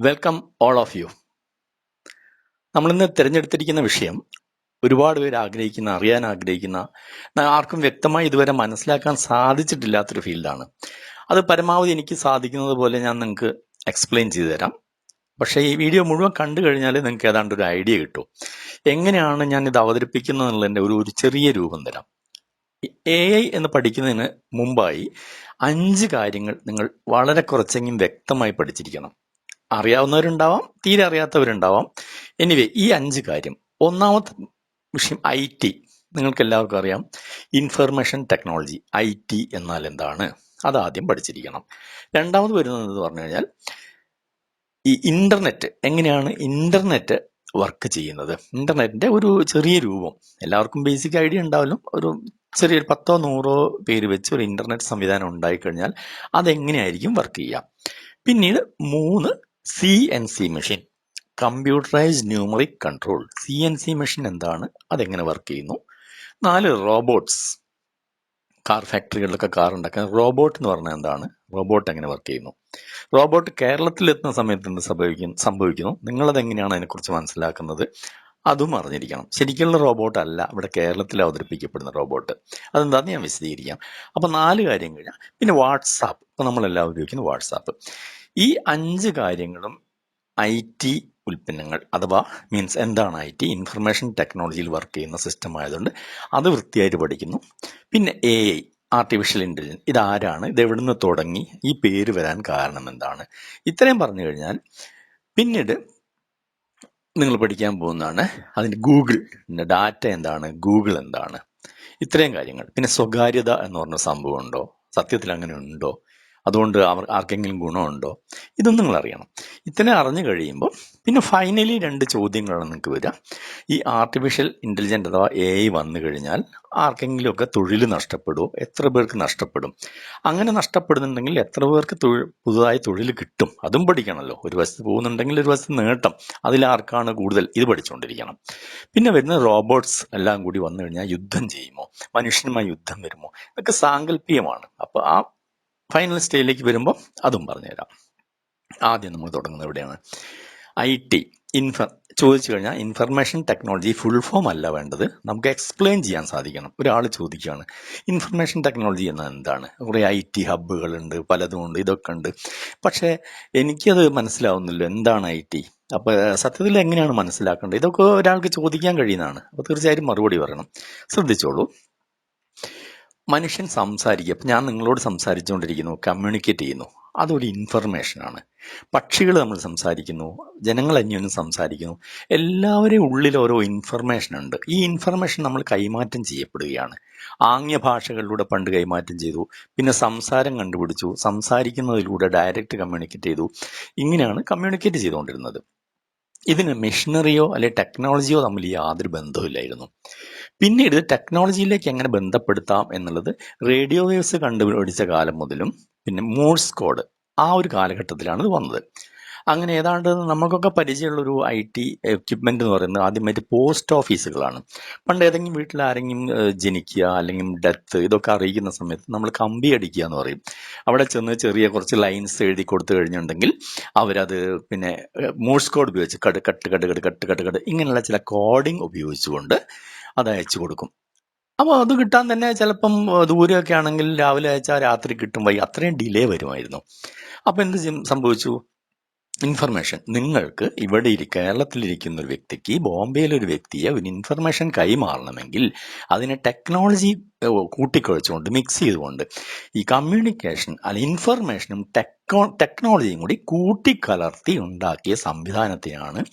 Welcome all of U നമ്മളിന്ന് തിരഞ്ഞെടുത്തിരിക്കുന്ന വിഷയം ഒരുപാട് പേര് ആഗ്രഹിക്കുന്ന അറിയാൻ ആഗ്രഹിക്കുന്ന ആർക്കും വ്യക്തമായി ഇതുവരെ മനസ്സിലാക്കാൻ സാധിച്ചിട്ടില്ലാത്തൊരു ഫീൽഡാണ്. അത് പരമാവധി എനിക്ക് സാധിക്കുന്നത് പോലെ ഞാൻ നിങ്ങൾക്ക് എക്സ്പ്ലെയിൻ ചെയ്തു തരാം. പക്ഷേ ഈ വീഡിയോ മുഴുവൻ കണ്ടു കഴിഞ്ഞാൽ നിങ്ങൾക്ക് ഏതാണ്ട് ഒരു ഐഡിയ കിട്ടും. എങ്ങനെയാണ് ഞാൻ ഇത് അവതരിപ്പിക്കുന്നതെന്നുള്ളതിന്റെ ഒരു ഒരു ചെറിയ രൂപം തരാം. എ ഐ എന്ന് പഠിക്കുന്നതിന് മുമ്പായി അഞ്ച് കാര്യങ്ങൾ നിങ്ങൾ വളരെ കുറച്ചെങ്കിലും വ്യക്തമായി പഠിച്ചിരിക്കണം. അറിയാവുന്നവരുണ്ടാവാം തീരെ അറിയാത്തവരുണ്ടാവാം. എനിവേ ഈ അഞ്ച് കാര്യം. ഒന്നാമത്തെ വിഷയം ഐ ടി നിങ്ങൾക്ക് എല്ലാവർക്കും അറിയാം. ഇൻഫർമേഷൻ ടെക്നോളജി ഐ ടി എന്നാൽ എന്താണ്? അത് ആദ്യം പഠിച്ചിരിക്കണം. രണ്ടാമത് വരുന്നത് എന്ന് പറഞ്ഞു കഴിഞ്ഞാൽ ഈ ഇന്റർനെറ്റ് എങ്ങനെയാണ് ഇന്റർനെറ്റ് വർക്ക് ചെയ്യുന്നത്? ഇന്റർനെറ്റിന്റെ ഒരു ചെറിയ രൂപം. എല്ലാവർക്കും ബേസിക് ഐഡിയ ഉണ്ടാവലും. ഒരു ചെറിയൊരു പത്തോ നൂറോ പേര് വെച്ച് ഒരു ഇന്റർനെറ്റ് സംവിധാനം ഉണ്ടായിക്കഴിഞ്ഞാൽ അതെങ്ങനെയായിരിക്കും വർക്ക് ചെയ്യുക പിന്നീട് മൂന്ന് C N C machine computerized numeric control C N C machine എന്താണ്? അതെങ്ങനെ വർക്ക് ചെയ്യുന്നു? നാല് റോബോട്ട്സ് കാർ ഫാക്ടറികളിലൊക്കെ കാർ ഉണ്ടാക്കാൻ റോബോട്ട് എന്ന് പറഞ്ഞാൽ എന്താണ്? റോബോട്ട് എങ്ങനെ വർക്ക് ചെയ്യുന്നു? റോബോട്ട് കേരളത്തിൽ എത്തുന്ന സമയത്ത് എന്ത് സംഭവിക്കുന്നു സംഭവിക്കുന്നു. നിങ്ങളത് എങ്ങനെയാണ് അതിനെക്കുറിച്ച് മനസ്സിലാക്കുന്നത്? അതും അറിഞ്ഞിരിക്കണം. ശരിക്കുള്ള റോബോട്ട് അല്ല. ഇവിടെ കേരളത്തിൽ അവതരിപ്പിക്കപ്പെടുന്ന റോബോട്ട് അതെന്താണെന്ന് ഞാൻ വിശദീകരിക്കാം. അപ്പോൾ നാല് കാര്യം കഴിഞ്ഞാൽ പിന്നെ വാട്സാപ്പ് ഇപ്പോൾ നമ്മളെല്ലാം ഉപയോഗിക്കുന്ന വാട്സാപ്പ് ഈ അഞ്ച് കാര്യങ്ങളും ഐ ടി ഉൽപ്പന്നങ്ങൾ അഥവാ മീൻസ് എന്താണ് ഐ ടി ഇൻഫർമേഷൻ ടെക്നോളജിയിൽ വർക്ക് ചെയ്യുന്ന സിസ്റ്റം ആയതുകൊണ്ട് അത് വൃത്തിയായിട്ട് പഠിക്കുന്നു. പിന്നെ എ ഐ ആർട്ടിഫിഷ്യൽ ഇന്റലിജൻസ് ഇതാരാണ്? ഇത് എവിടുന്ന് തുടങ്ങി? ഈ പേര് വരാൻ കാരണം എന്താണ്? ഇത്രയും പറഞ്ഞു കഴിഞ്ഞാൽ പിന്നീട് നിങ്ങൾ പഠിക്കാൻ പോകുന്നതാണ് അതിന്റെ ഗൂഗിൾ ഡാറ്റ എന്താണ്? ഗൂഗിൾ എന്താണ്? ഇത്രയും കാര്യങ്ങൾ. പിന്നെ സ്വകാര്യത എന്ന് പറഞ്ഞ സംഭവം ഉണ്ടോ? സത്യത്തിൽ അങ്ങനെ ഉണ്ടോ? അതുകൊണ്ട് അവർ ആർക്കെങ്കിലും ഗുണമുണ്ടോ? ഇതൊന്നും നിങ്ങൾ അറിയണം ഇത്രയും അറിഞ്ഞു കഴിയുമ്പോൾ പിന്നെ ഫൈനലി രണ്ട് ചോദ്യങ്ങളാണ് നിങ്ങൾക്ക് വരിക. ഈ ആർട്ടിഫിഷ്യൽ ഇന്റലിജന്റ് അഥവാ എ ഐ വന്നു കഴിഞ്ഞാൽ ആർക്കെങ്കിലുമൊക്കെ തൊഴിൽ നഷ്ടപ്പെടുമോ എത്ര പേർക്ക് നഷ്ടപ്പെടും? അങ്ങനെ നഷ്ടപ്പെടുന്നുണ്ടെങ്കിൽ എത്ര പേർക്ക് തൊഴിൽ പുതുതായി തൊഴിൽ കിട്ടും? അതും പഠിക്കണമല്ലോ ഒരു വശത്ത് പോകുന്നുണ്ടെങ്കിൽ ഒരു വശത്ത് നേട്ടം. അതിലാർക്കാണ് കൂടുതൽ ഇത് പഠിച്ചുകൊണ്ടിരിക്കണം പിന്നെ വരുന്ന റോബോട്ട്സ് എല്ലാം കൂടി വന്നു കഴിഞ്ഞാൽ യുദ്ധം ചെയ്യുമോ? മനുഷ്യനുമായി യുദ്ധം വരുമോ? ഇതൊക്കെ സാങ്കല്പികമാണ്. അപ്പോൾ ആ ഫൈനൽ സ്റ്റേജിലേക്ക് വരുമ്പോൾ അതും പറഞ്ഞു തരാം ആദ്യം നമ്മൾ തുടങ്ങുന്നത് എവിടെയാണ്? ഐ ടി ഇൻഫർ ചോദിച്ചു കഴിഞ്ഞാൽ ഇൻഫർമേഷൻ ടെക്നോളജി ഫുൾ ഫോം അല്ല വേണ്ടത്. നമുക്ക് എക്സ്പ്ലെയിൻ ചെയ്യാൻ സാധിക്കണം. ഒരാൾ ചോദിക്കുകയാണ് ഇൻഫർമേഷൻ ടെക്നോളജി എന്നാൽ എന്താണ്? കുറേ ഐ ടി ഹബ്ബുകളുണ്ട് പലതും ഉണ്ട് ഇതൊക്കെ ഉണ്ട്. പക്ഷേ എനിക്കത് മനസ്സിലാവുന്നില്ല എന്താണ് ഐ ടി അപ്പോൾ സത്യത്തിൽ എങ്ങനെയാണ് മനസ്സിലാക്കേണ്ടത്? ഇതൊക്കെ ഒരാൾക്ക് ചോദിക്കാൻ കഴിയുന്നതാണ്. അപ്പോൾ തീർച്ചയായും മറുപടി പറയണം. ശ്രദ്ധിച്ചോളൂ. മനുഷ്യൻ സംസാരിക്കുക ഞാൻ നിങ്ങളോട് സംസാരിച്ചുകൊണ്ടിരിക്കുന്നു. കമ്മ്യൂണിക്കേറ്റ് ചെയ്യുന്നു. അതൊരു ഇൻഫർമേഷനാണ് പക്ഷികൾ നമ്മൾ സംസാരിക്കുന്നു. ജനങ്ങൾ അന്യോന്യം സംസാരിക്കുന്നു. എല്ലാവരെയും ഉള്ളിൽ ഓരോ ഇൻഫർമേഷൻ ഉണ്ട്. ഈ ഇൻഫർമേഷൻ നമ്മൾ കൈമാറ്റം ചെയ്യപ്പെടുകയാണ്. ആംഗ്യ ഭാഷകളിലൂടെ പണ്ട് കൈമാറ്റം ചെയ്തു. പിന്നെ സംസാരം കണ്ടുപിടിച്ചു. സംസാരിക്കുന്നതിലൂടെ ഡയറക്റ്റ് കമ്മ്യൂണിക്കേറ്റ് ചെയ്തു. ഇങ്ങനെയാണ് കമ്മ്യൂണിക്കേറ്റ് ചെയ്തുകൊണ്ടിരുന്നത്. ഇതിന് മെഷീനറിയോ അല്ലെ ടെക്നോളജിയോ തമ്മിൽ യാതൊരു ബന്ധവുമില്ലായിരുന്നു. പിന്നീട് ടെക്നോളജിയിലേക്ക് എങ്ങനെ ബന്ധപ്പെടുത്താം എന്നുള്ളത് റേഡിയോ വേവ്സ് കണ്ടുപിടിച്ച കാലം മുതലും പിന്നെ മോഴ്സ് കോഡ് ആ ഒരു കാലഘട്ടത്തിലാണ് ഇത് വന്നത്. അങ്ങനെ ഏതാണ്ട് നമുക്കൊക്കെ പരിചയമുള്ളൊരു ഐ ടി എക്യുപ്മെന്റ് എന്ന് പറയുന്നത് ആദ്യമായിട്ട് പോസ്റ്റ് ഓഫീസുകളാണ് പണ്ട് ഏതെങ്കിലും വീട്ടിൽ ആരെങ്കിലും ജനിക്കുക അല്ലെങ്കിൽ ഡെത്ത് ഇതൊക്കെ അറിയിക്കുന്ന സമയത്ത് നമ്മൾ കമ്പി അടിക്കുക എന്ന് പറയും. അവിടെ ചെന്ന് ചെറിയ കുറച്ച് ലൈൻസ് എഴുതി കൊടുത്തു കഴിഞ്ഞിട്ടുണ്ടെങ്കിൽ അവരത് പിന്നെ മോഴ്സ് കോഡ് ഉപയോഗിച്ച് cut cut cut cut cut cut cut ഇങ്ങനെയുള്ള ചില കോഡിംഗ് ഉപയോഗിച്ചുകൊണ്ട് അത് അയച്ചു കൊടുക്കും. അപ്പോൾ അത് കിട്ടാൻ തന്നെ ചിലപ്പം ദൂരെയൊക്കെ ആണെങ്കിൽ രാവിലെ അയച്ചാൽ രാത്രി കിട്ടും വൈ അത്രയും ഡിലേ വരുമായിരുന്നു. അപ്പോൾ എന്ത് സംഭവിച്ചു? ഇൻഫർമേഷൻ നിങ്ങൾക്ക് ഇവിടെ ഇരി കേരളത്തിലിരിക്കുന്ന ഒരു വ്യക്തിക്ക് ബോംബെയിലൊരു വ്യക്തിയെ ഒരു ഇൻഫർമേഷൻ കൈമാറണമെങ്കിൽ അതിനെ ടെക്നോളജി കൂട്ടിക്കുഴച്ചുകൊണ്ട് മിക്സ് ചെയ്തുകൊണ്ട് ഈ കമ്മ്യൂണിക്കേഷൻ അല്ല ഇൻഫർമേഷനും ടെക്നോ ടെക്നോളജിയും കൂടി കൂട്ടിക്കലർത്തി ഉണ്ടാക്കിയ സംവിധാനത്തെയാണ്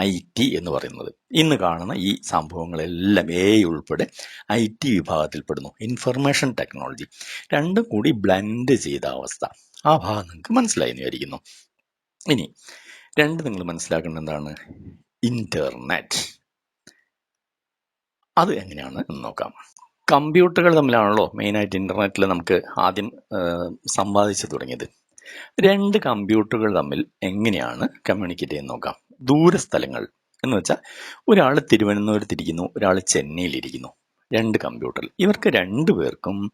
ഐ ടി എന്ന് പറയുന്നത്. ഇന്ന് കാണുന്ന ഈ സംഭവങ്ങളെല്ലാം എ ഉൾപ്പെടെ ഐ ടി വിഭാഗത്തിൽപ്പെടുന്നു. ഇൻഫർമേഷൻ ടെക്നോളജി രണ്ടും കൂടി ബ്ലെൻഡ് ചെയ്ത അവസ്ഥ. ആ ഭാഗം നിങ്ങൾക്ക് മനസ്സിലായി എന്ന് വിചാരിക്കുന്നു. ഇനി രണ്ട് നിങ്ങൾ മനസ്സിലാക്കേണ്ട എന്താണ്? ഇന്റർനെറ്റ് അത് എങ്ങനെയാണ് എന്ന് നോക്കാം. കമ്പ്യൂട്ടറുകൾ തമ്മിലാണല്ലോ മെയിനായിട്ട് ഇന്റർനെറ്റിൽ നമുക്ക് ആദ്യം സംവാദിച്ചു തുടങ്ങിയത്. രണ്ട് കമ്പ്യൂട്ടറുകൾ തമ്മിൽ എങ്ങനെയാണ് കമ്മ്യൂണിക്കേറ്റ് ചെയ്യുന്നത് നോക്കാം. ദൂരസ്ഥലങ്ങൾ എന്ന് വെച്ചാൽ ഒരാൾ തിരുവനന്തപുരത്തിരിക്കുന്നു ഒരാൾ ചെന്നൈയിലിരിക്കുന്നു. രണ്ട് കമ്പ്യൂട്ടറിൽ. ഇവർക്ക് രണ്ടു പേർക്കും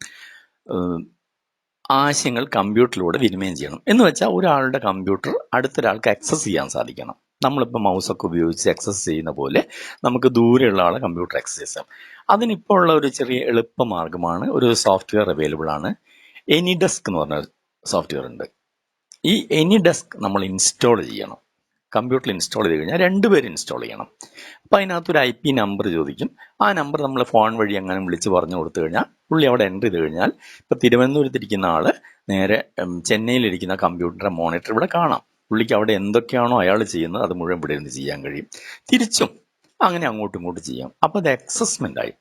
ആശയങ്ങൾ കമ്പ്യൂട്ടറിലൂടെ വിനിമയം ചെയ്യണം. എന്ന് വെച്ചാൽ ഒരാളുടെ കമ്പ്യൂട്ടർ അടുത്തൊരാൾക്ക് ആക്സസ് ചെയ്യാൻ സാധിക്കണം. നമ്മളിപ്പോൾ മൗസൊക്കെ ഉപയോഗിച്ച് ആക്സസ് ചെയ്യുന്ന പോലെ നമുക്ക് ദൂരെയുള്ള ആളെ കമ്പ്യൂട്ടർ ആക്സസ് ചെയ്യാം അതിനിപ്പോൾ ഉള്ള ഒരു ചെറിയ എളുപ്പമാർഗമാണ് ഒരു സോഫ്റ്റ്വെയർ അവൈലബിൾ ആണ്. എനി ഡെസ്ക് എന്ന് പറഞ്ഞ സോഫ്റ്റ്വെയർ ഉണ്ട്. ഈ എനി ഡെസ്ക് നമ്മൾ ഇൻസ്റ്റാൾ ചെയ്യണം. കമ്പ്യൂട്ടറിൽ ഇൻസ്റ്റാൾ ചെയ്ത് കഴിഞ്ഞാൽ രണ്ടുപേരും ഇൻസ്റ്റാൾ ചെയ്യണം. അപ്പോൾ അതിനകത്തൊരു ഐ പി നമ്പർ ചോദിക്കും. ആ നമ്പർ നമ്മൾ ഫോൺ വഴി അങ്ങനെ വിളിച്ച് പറഞ്ഞു കൊടുത്തു കഴിഞ്ഞാൽ പുള്ളി അവിടെ എന്റർ ചെയ്ത് കഴിഞ്ഞാൽ ഇപ്പോൾ തിരുവനന്തപുരത്തിരിക്കുന്ന ആൾ നേരെ ചെന്നൈയിലിരിക്കുന്ന കമ്പ്യൂട്ടറിന്റെ മോണിറ്റർ ഇവിടെ കാണാം. പുള്ളിക്ക് അവിടെ എന്തൊക്കെയാണോ അയാൾ ചെയ്യുന്നത് അത് മുഴുവൻ ഇവിടെ ഇരുന്ന് ചെയ്യാൻ കഴിയും. തിരിച്ചും അങ്ങനെ അങ്ങോട്ടും ഇങ്ങോട്ടും ചെയ്യാം. അപ്പോൾ അത് അക്സസ്മെന്റ് ആയി.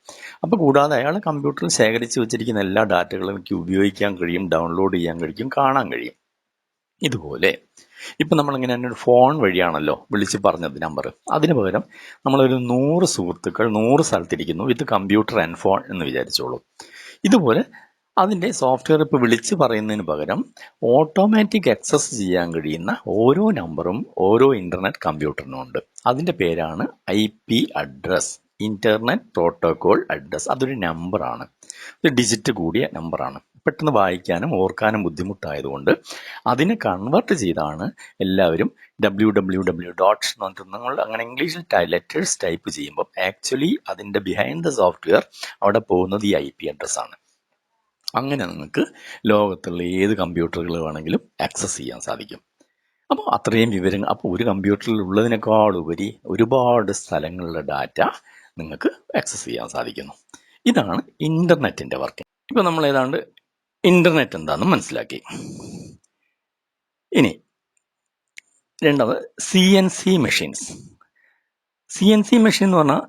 അപ്പോൾ കൂടാതെ അയാൾ കമ്പ്യൂട്ടറിൽ ശേഖരിച്ച് വെച്ചിരിക്കുന്ന എല്ലാ ഡാറ്റകളും എനിക്ക് ഉപയോഗിക്കാൻ കഴിയും ഡൗൺലോഡ് ചെയ്യാൻ കഴിയും കാണാൻ കഴിയും. ഇതുപോലെ. ഇപ്പം നമ്മളിങ്ങനെ തന്നെ ഒരു ഫോൺ വഴിയാണല്ലോ വിളിച്ച് പറഞ്ഞത് നമ്പർ. അതിന് പകരം നമ്മളൊരു നൂറ് സുഹൃത്തുക്കൾ നൂറ് സ്ഥലത്തിരിക്കുന്നു. വിത്ത് കമ്പ്യൂട്ടർ ആൻഡ് ഫോൺ എന്ന് വിചാരിച്ചോളൂ. ഇതുപോലെ അതിന്റെ സോഫ്റ്റ്വെയർ ഇപ്പോൾ വിളിച്ച് പറയുന്നതിന് പകരം ഓട്ടോമാറ്റിക് ആക്സസ് ചെയ്യാൻ കഴിയുന്ന ഓരോ നമ്പറും ഓരോ ഇന്റർനെറ്റ് കമ്പ്യൂട്ടറിനും ഉണ്ട്. അതിന്റെ പേരാണ് I P address. Internet protocol address. അതൊരു നമ്പറാണ്. ഒരു ഡിജിറ്റ് കൂടിയ നമ്പറാണ്. പെട്ടെന്ന് വായിക്കാനും ഓർക്കാനും ബുദ്ധിമുട്ടായതുകൊണ്ട് അതിനെ കൺവേർട്ട് ചെയ്താണ് എല്ലാവരും ഡബ്ല്യൂ ഡബ്ല്യൂ ഡബ്ല്യൂ ഡോട്ട്സ് എന്ന് പറഞ്ഞിട്ട് നമ്മൾ അങ്ങനെ ഇംഗ്ലീഷിൽ ലെറ്റേഴ്സ് ടൈപ്പ് ചെയ്യുമ്പോൾ ആക്ച്വലി അതിന്റെ ബിഹൈൻഡ് ദ സോഫ്റ്റ്വെയർ അവിടെ പോകുന്നത് ഈ ഐ പി അഡ്രസ്സാണ് അങ്ങനെ നിങ്ങൾക്ക് ലോകത്തുള്ള ഏത് കമ്പ്യൂട്ടറുകൾ വേണമെങ്കിലും ആക്സസ് ചെയ്യാൻ സാധിക്കും. അപ്പോൾ അത്രയും വിവരങ്ങൾ അപ്പോൾ ഒരു കമ്പ്യൂട്ടറിൽ ഉള്ളതിനേക്കാൾ ഒരുപാട് സ്ഥലങ്ങളിലെ ഡാറ്റ നിങ്ങൾക്ക് ആക്സസ് ചെയ്യാൻ സാധിക്കുന്നു. ഇതാണ് ഇന്റർനെറ്റിന്റെ വർക്ക് ഇപ്പോൾ നമ്മൾ ഏതാണ്ട് ഇന്റർനെറ്റ് എന്താണെന്ന് മനസ്സിലാക്കി. ഇനി രണ്ടാമത് C N C machines C N C machine എന്ന് പറഞ്ഞാൽ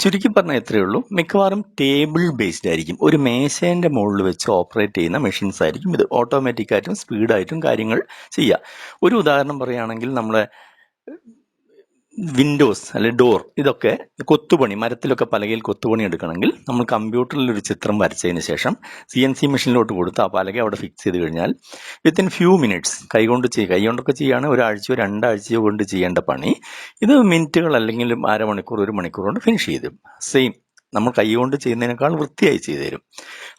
ചുരുക്കി പറഞ്ഞാൽ എത്രയേ ഉള്ളൂ. മിക്കവാറും ടേബിൾ ബേസ്ഡ് ആയിരിക്കും. ഒരു മേശേന്റെ മുകളിൽ വെച്ച് ഓപ്പറേറ്റ് ചെയ്യുന്ന മെഷീൻസ് ആയിരിക്കും ഇത്. ഓട്ടോമാറ്റിക്കായിട്ടും സ്പീഡായിട്ടും കാര്യങ്ങൾ ചെയ്യുക ഒരു ഉദാഹരണം പറയുകയാണെങ്കിൽ നമ്മളെ വിൻഡോസ് അല്ലെ ഡോർ ഇതൊക്കെ കൊത്തുപണി മരത്തിലൊക്കെ പലകയിൽ കൊത്തുപണി എടുക്കണമെങ്കിൽ നമ്മൾ കമ്പ്യൂട്ടറിൽ ഒരു ചിത്രം വരച്ചതിന് ശേഷം സി എൻ സി മെഷീനിലോട്ട് കൊടുത്ത് ആ പലക അവിടെ ഫിക്സ് ചെയ്ത് കഴിഞ്ഞാൽ വിത്തിൻ ഫ്യൂ മിനിറ്റ്സ് കൈകൊണ്ട് ചെയ്യുക കൈകൊണ്ടൊക്കെ ചെയ്യുകയാണ് ഒരാഴ്ചയോ രണ്ടാഴ്ചയോ കൊണ്ട് ചെയ്യേണ്ട പണി. ഇത് മിനിറ്റുകൾ അല്ലെങ്കിൽ അരമണിക്കൂർ ഒരു മണിക്കൂർ കൊണ്ട് ഫിനിഷ് ചെയ്തു. സെയിം നമ്മൾ കൈകൊണ്ട് ചെയ്യുന്നതിനേക്കാൾ വൃത്തിയായി ചെയ്തു തരും.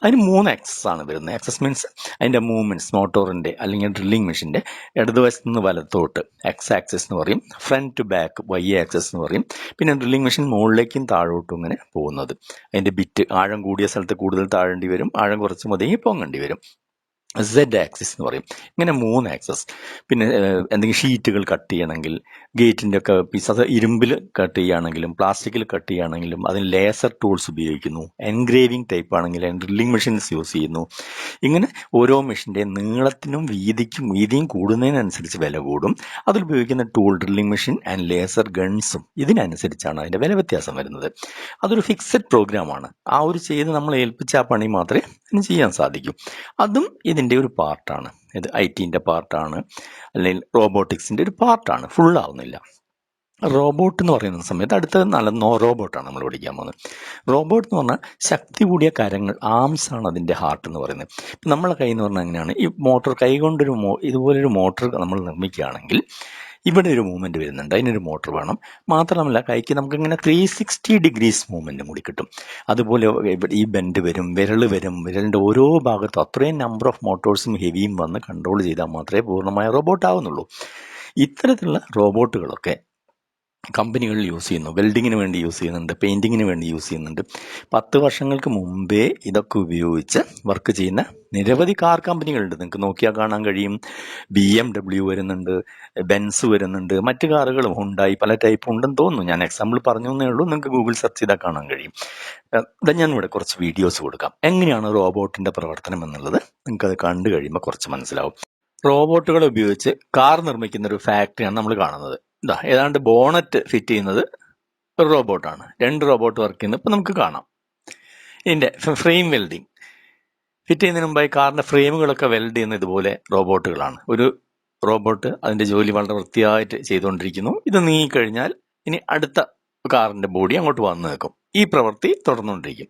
അതിന് മൂന്ന് ആക്സസ് ആണ് വരുന്നത്. ആക്സസ് മീൻസ് അതിന്റെ മൂവ്മെന്റ്സ് മോട്ടോറിന്റെ അല്ലെങ്കിൽ ഡ്രില്ലിംഗ് മെഷീന്റെ ഇടതുവശത്ത് നിന്ന് വലത്തോട്ട്. എക്സ് ആക്സസ് എന്ന് പറയും. Front to back Y axis എന്ന് പറയും. പിന്നെ ഡ്രില്ലിംഗ് മെഷീൻ മുകളിലേക്കും താഴോട്ടും ഇങ്ങനെ പോകുന്നത്. അതിന്റെ ബിറ്റ് ആഴം കൂടിയ സ്ഥലത്ത് കൂടുതൽ താഴേണ്ടി വരും. ആഴം കുറച്ച് മതി പൊങ്ങേണ്ടി വരും. സെഡ് ആക്സിസ് എന്ന് പറയും. ഇങ്ങനെ മൂന്ന് ആക്സസ് പിന്നെ എന്തെങ്കിലും ഷീറ്റുകൾ കട്ട് ചെയ്യണമെങ്കിൽ ഗേറ്റിന്റെ ഒക്കെ പീസ് അത് ഇരുമ്പിൽ കട്ട് ചെയ്യുകയാണെങ്കിലും പ്ലാസ്റ്റിക്കിൽ കട്ട് ചെയ്യുകയാണെങ്കിലും അതിന് ലേസർ ടൂൾസ് ഉപയോഗിക്കുന്നു. എൻഗ്രേവിംഗ് ടൈപ്പ് ആണെങ്കിൽ ഡ്രില്ലിംഗ് മെഷീൻസ് യൂസ് ചെയ്യുന്നു. ഇങ്ങനെ ഓരോ മെഷീന്റെ നീളത്തിനും വീതിക്കും വീതിയും കൂടുന്നതിനനുസരിച്ച് വില കൂടും. അതിൽ ഉപയോഗിക്കുന്ന tool drilling machine and laser ഗൺസും ഇതിനനുസരിച്ചാണ് അതിന്റെ വില വ്യത്യാസം വരുന്നത്. അതൊരു ഫിക്സഡ് പ്രോഗ്രാമാണ് ആ ഒരു ചെയ്ത് നമ്മൾ ഏൽപ്പിച്ച ആ പണി മാത്രമേ ഇതിന് ചെയ്യാൻ സാധിക്കൂ. അതും ഇതിന്റെ ഒരു പാർട്ടാണ്. ഇത് ഐ ടിന്റെ പാർട്ടാണ്. അല്ലെങ്കിൽ റോബോട്ടിക്സിന്റെ ഒരു പാർട്ടാണ്. ഫുൾ ആവുന്നില്ല റോബോട്ട് എന്ന് പറയുന്ന സമയത്ത് അടുത്ത നല്ല നോ റോബോട്ടാണ് നമ്മൾ പഠിക്കാൻ പോകുന്നത്. റോബോട്ട് എന്ന് പറഞ്ഞാൽ ശക്തി കൂടിയ കരങ്ങൾ ആംസ് ആണ് അതിന്റെ ഹാർട്ട് എന്ന് പറയുന്നത്. ഇപ്പം നമ്മളെ കൈ എന്ന് പറഞ്ഞാൽ അങ്ങനെയാണ്. ഈ മോട്ടോർ കൈ കൊണ്ടൊരു മോ ഇതുപോലൊരു മോട്ടോർ നമ്മൾ നിർമ്മിക്കുകയാണെങ്കിൽ ഇവിടെ ഒരു മൂവ്മെന്റ് വരുന്നുണ്ട്. അതിനൊരു മോട്ടോർ വേണം. മാത്രമല്ല കൈക്ക് നമുക്കിങ്ങനെ ത്രീ സിക്സ്റ്റി ഡിഗ്രീസ് മൂവ്മെന്റും കൂടി കിട്ടും. അതുപോലെ ഈ ബെൻഡ് വരും വിരൽ വരും. വിരലിന്റെ ഓരോ ഭാഗത്തും അത്രയും നമ്പർ ഓഫ് മോട്ടോഴ്സും ഹെവിയും വന്ന് കൺട്രോൾ ചെയ്താൽ മാത്രമേ പൂർണമായ റോബോട്ട് ആവുന്നുള്ളൂ. ഇത്തരത്തിലുള്ള റോബോട്ടുകളൊക്കെ കമ്പനികളിൽ യൂസ് ചെയ്യുന്നു. വെൽഡിങ്ങിന് വേണ്ടി യൂസ് ചെയ്യുന്നുണ്ട്. പെയിന്റിങ്ങിന് വേണ്ടി യൂസ് ചെയ്യുന്നുണ്ട്. പത്ത് വർഷങ്ങൾക്ക് മുമ്പേ ഇതൊക്കെ ഉപയോഗിച്ച് വർക്ക് ചെയ്യുന്ന നിരവധി കാർ കമ്പനികളുണ്ട്. നിങ്ങൾക്ക് നോക്കിയാൽ കാണാൻ കഴിയും. ബി എം ഡബ്ല്യു വരുന്നുണ്ട് ബെൻസ് വരുന്നുണ്ട് മറ്റ് കാറുകളും ഉണ്ടായി പല ടൈപ്പ് ഉണ്ടെന്ന് തോന്നുന്നു. ഞാൻ എക്സാമ്പിൾ പറഞ്ഞു എന്നേ ഉള്ളൂ. നിങ്ങൾക്ക് ഗൂഗിൾ സെർച്ച് ചെയ്താൽ കാണാൻ കഴിയും. ഇതാ ഞാൻ ഇവിടെ കുറച്ച് വീഡിയോസ് കൊടുക്കാം. എങ്ങനെയാണ് റോബോട്ടിന്റെ പ്രവർത്തനം എന്നുള്ളത് നിങ്ങൾക്ക് അത് കണ്ടു കഴിയുമ്പോൾ കുറച്ച് മനസ്സിലാവും. റോബോട്ടുകളെ ഉപയോഗിച്ച് കാർ നിർമ്മിക്കുന്ന ഒരു ഫാക്ടറിയാണ് നമ്മൾ കാണുന്നത്. ഇതാ ഏതാണ്ട് ബോണറ്റ് ഫിറ്റ് ചെയ്യുന്നത് ഒരു റോബോട്ടാണ്. രണ്ട് റോബോട്ട് വർക്ക് ചെയ്യുന്നത്. ഇപ്പം നമുക്ക് കാണാം. ഇതിന്റെ ഫ്രെയിം വെൽഡിങ് ഫിറ്റ് ചെയ്യുന്നതിന് മുമ്പായി കാറിന്റെ ഫ്രെയിമുകളൊക്കെ വെൽഡ് ചെയ്യുന്ന ഇതുപോലെ റോബോട്ടുകളാണ്. ഒരു റോബോട്ട് അതിന്റെ ജോലി വളരെ വൃത്തിയായിട്ട് ചെയ്തുകൊണ്ടിരിക്കുന്നു. ഇത് നീങ്ങിക്കഴിഞ്ഞാൽ ഇനി അടുത്ത കാറിന്റെ ബോഡി അങ്ങോട്ട് വന്ന് നിൽക്കും. ഈ പ്രവൃത്തി തുടർന്നുകൊണ്ടിരിക്കും.